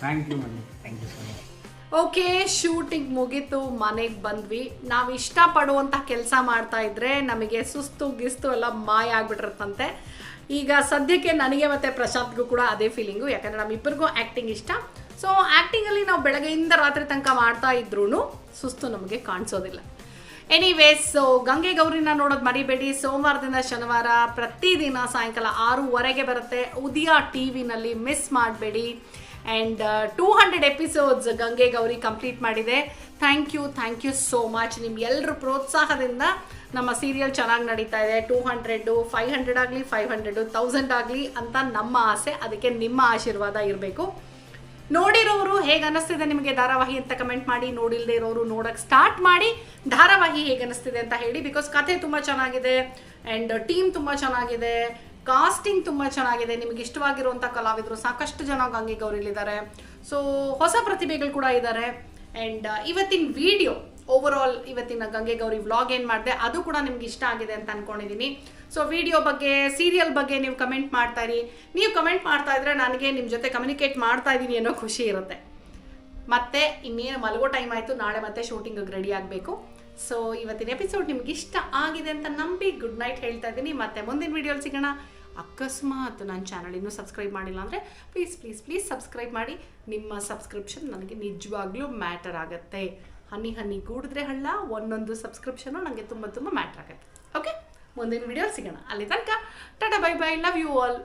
thank you madam thank you so much okay shooting ಮುಗೀತು ಮನೆಗೆ ಬಂದ್ವಿ. ನಾವು ಇಷ್ಟಪಡುವಂಥ ಕೆಲಸ ಮಾಡ್ತಾ ಇದ್ರೆ ನಮಗೆ ಸುಸ್ತು ಗಿಸ್ತು ಎಲ್ಲ ಮಾಯ ಆಗ್ಬಿಟ್ಟಿರುತ್ತಂತೆ. ಈಗ ಸದ್ಯಕ್ಕೆ ನನಗೆ ಮತ್ತೆ ಪ್ರಶಾಂತ್ಗೂ ಕೂಡ ಅದೇ ಫೀಲಿಂಗು ಯಾಕಂದರೆ ನಮ್ಮಿಬ್ಬರಿಗೂ ಆ್ಯಕ್ಟಿಂಗ್ ಇಷ್ಟ. ಸೊ ಆ್ಯಕ್ಟಿಂಗಲ್ಲಿ ನಾವು ಬೆಳಗ್ಗೆಯಿಂದ ರಾತ್ರಿ ತನಕ ಮಾಡ್ತಾ ಇದ್ರೂ ಸುಸ್ತು ನಮಗೆ ಕಾಣಿಸೋದಿಲ್ಲ. ಎನಿವೇಸ್ ಸೊ ಗಂಗೆ ಗೌರಿನ ನೋಡೋದು ಮರಿಬೇಡಿ. ಸೋಮವಾರದಿಂದ ಶನಿವಾರ ಪ್ರತಿದಿನ ಸಾಯಂಕಾಲ ಆರೂವರೆಗೆ ಬರುತ್ತೆ. ಉದಯ ಟಿ ವಿನಲ್ಲಿ ಮಿಸ್ ಮಾಡಬೇಡಿ and two hundred episodes Gange Gauri complete ಮಾಡಿದೆ. Thank you thank you so much ನಿಮ್ಮ ಎಲ್ಲರ ಪ್ರೋತ್ಸಾಹದಿಂದ ನಮ್ಮ ಸೀರಿಯಲ್ ಚೆನ್ನಾಗಿ ನಡೀತಾ ಇದೆ. ಟೂ ಹಂಡ್ರೆಡು ಫೈವ್ ಹಂಡ್ರೆಡ್ ಆಗಲಿ ಫೈವ್ ಹಂಡ್ರೆಡು ತೌಸಂಡ್ ಆಗಲಿ ಅಂತ ನಮ್ಮ ಆಸೆ. ಅದಕ್ಕೆ ನಿಮ್ಮ ಆಶೀರ್ವಾದ ಇರಬೇಕು. ನೋಡಿರೋರು ಹೇಗೆ ಅನ್ನಿಸ್ತಿದೆ ನಿಮಗೆ ಧಾರಾವಾಹಿ ಅಂತ ಕಮೆಂಟ್ ಮಾಡಿ ನೋಡಿಲ್ಲದೆ ಇರೋರು ನೋಡಕ್ಕೆ ಸ್ಟಾರ್ಟ್ ಮಾಡಿ ಧಾರಾವಾಹಿ ಹೇಗೆ ಅನ್ನಿಸ್ತಿದೆ ಅಂತ ಹೇಳಿ ಬಿಕಾಸ್ ಕಥೆ ತುಂಬ ಚೆನ್ನಾಗಿದೆ ಆ್ಯಂಡ್ ಟೀಮ್ ತುಂಬ ಚೆನ್ನಾಗಿದೆ ಕಾಸ್ಟಿಂಗ್ ತುಂಬ ಚೆನ್ನಾಗಿದೆ, ನಿಮಗೆ ಇಷ್ಟವಾಗಿರುವಂಥ ಕಲಾವಿದರು ಸಾಕಷ್ಟು ಜನ ಗಂಗೆ ಗೌರಿಲಿದ್ದಾರೆ ಸೊ ಹೊಸ ಪ್ರತಿಭೆಗಳು ಕೂಡ ಇದ್ದಾರೆ ಆ್ಯಂಡ್ ಇವತ್ತಿನ ವಿಡಿಯೋ ಓವರ್ ಆಲ್ ಇವತ್ತಿನ ಗಂಗೆ ಗೌರಿ ವ್ಲಾಗ್ ಏನು ಮಾಡಿದೆ, ಅದು ಕೂಡ ನಿಮ್ಗೆ ಇಷ್ಟ ಆಗಿದೆ ಅಂತ ಅನ್ಕೊಂಡಿದ್ದೀನಿ ಸೊ ವಿಡಿಯೋ ಬಗ್ಗೆ ಸೀರಿಯಲ್ ಬಗ್ಗೆ ನೀವು ಕಮೆಂಟ್ ಮಾಡ್ತಾ ಇರಿ ನೀವು ಕಮೆಂಟ್ ಮಾಡ್ತಾ ಇದ್ರೆ ನನಗೆ ನಿಮ್ಮ ಜೊತೆ ಕಮ್ಯುನಿಕೇಟ್ ಮಾಡ್ತಾ ಇದ್ದೀನಿ ಅನ್ನೋ ಖುಷಿ ಇರುತ್ತೆ. ಮತ್ತೆ ಇನ್ನೇನು ಮಲಗೋ ಟೈಮ್ ಆಯಿತು, ನಾಳೆ ಮತ್ತೆ ಶೂಟಿಂಗಿಗೆ ರೆಡಿ ಆಗಬೇಕು. ಸೊ ಇವತ್ತಿನ ಎಪಿಸೋಡ್ ನಿಮ್ಗೆ ಇಷ್ಟ ಆಗಿದೆ ಅಂತ ನಂಬಿ ಗುಡ್ ನೈಟ್ ಹೇಳ್ತಾ ಇದ್ದೀನಿ. ಮತ್ತೆ ಮುಂದಿನ ವಿಡಿಯೋಲಿ ಸಿಗೋಣ. ಅಕಸ್ಮಾತ್ ನನ್ನ ಚಾನಲ್ ಇನ್ನೂ ಸಬ್ಸ್ಕ್ರೈಬ್ ಮಾಡಿಲ್ಲ ಅಂದರೆ ಪ್ಲೀಸ್ ಪ್ಲೀಸ್ ಪ್ಲೀಸ್ ಸಬ್ಸ್ಕ್ರೈಬ್ ಮಾಡಿ. ನಿಮ್ಮ ಸಬ್ಸ್ಕ್ರಿಪ್ಷನ್ ನನಗೆ ನಿಜವಾಗ್ಲೂ ಮ್ಯಾಟರ್ ಆಗುತ್ತೆ. ಹನಿ ಹನಿ ಕೂಡಿದ್ರೆ ಹಳ್ಳ, ಒಂದೊಂದು ಸಬ್ಸ್ಕ್ರಿಪ್ಷನು ನನಗೆ ತುಂಬ ತುಂಬ ಮ್ಯಾಟ್ರ್ ಆಗುತ್ತೆ. ಓಕೆ ಮುಂದಿನ ವಿಡಿಯೋ ಸಿಗೋಣ. ಅಲ್ಲಿ ತನಕ tata bye bye love you all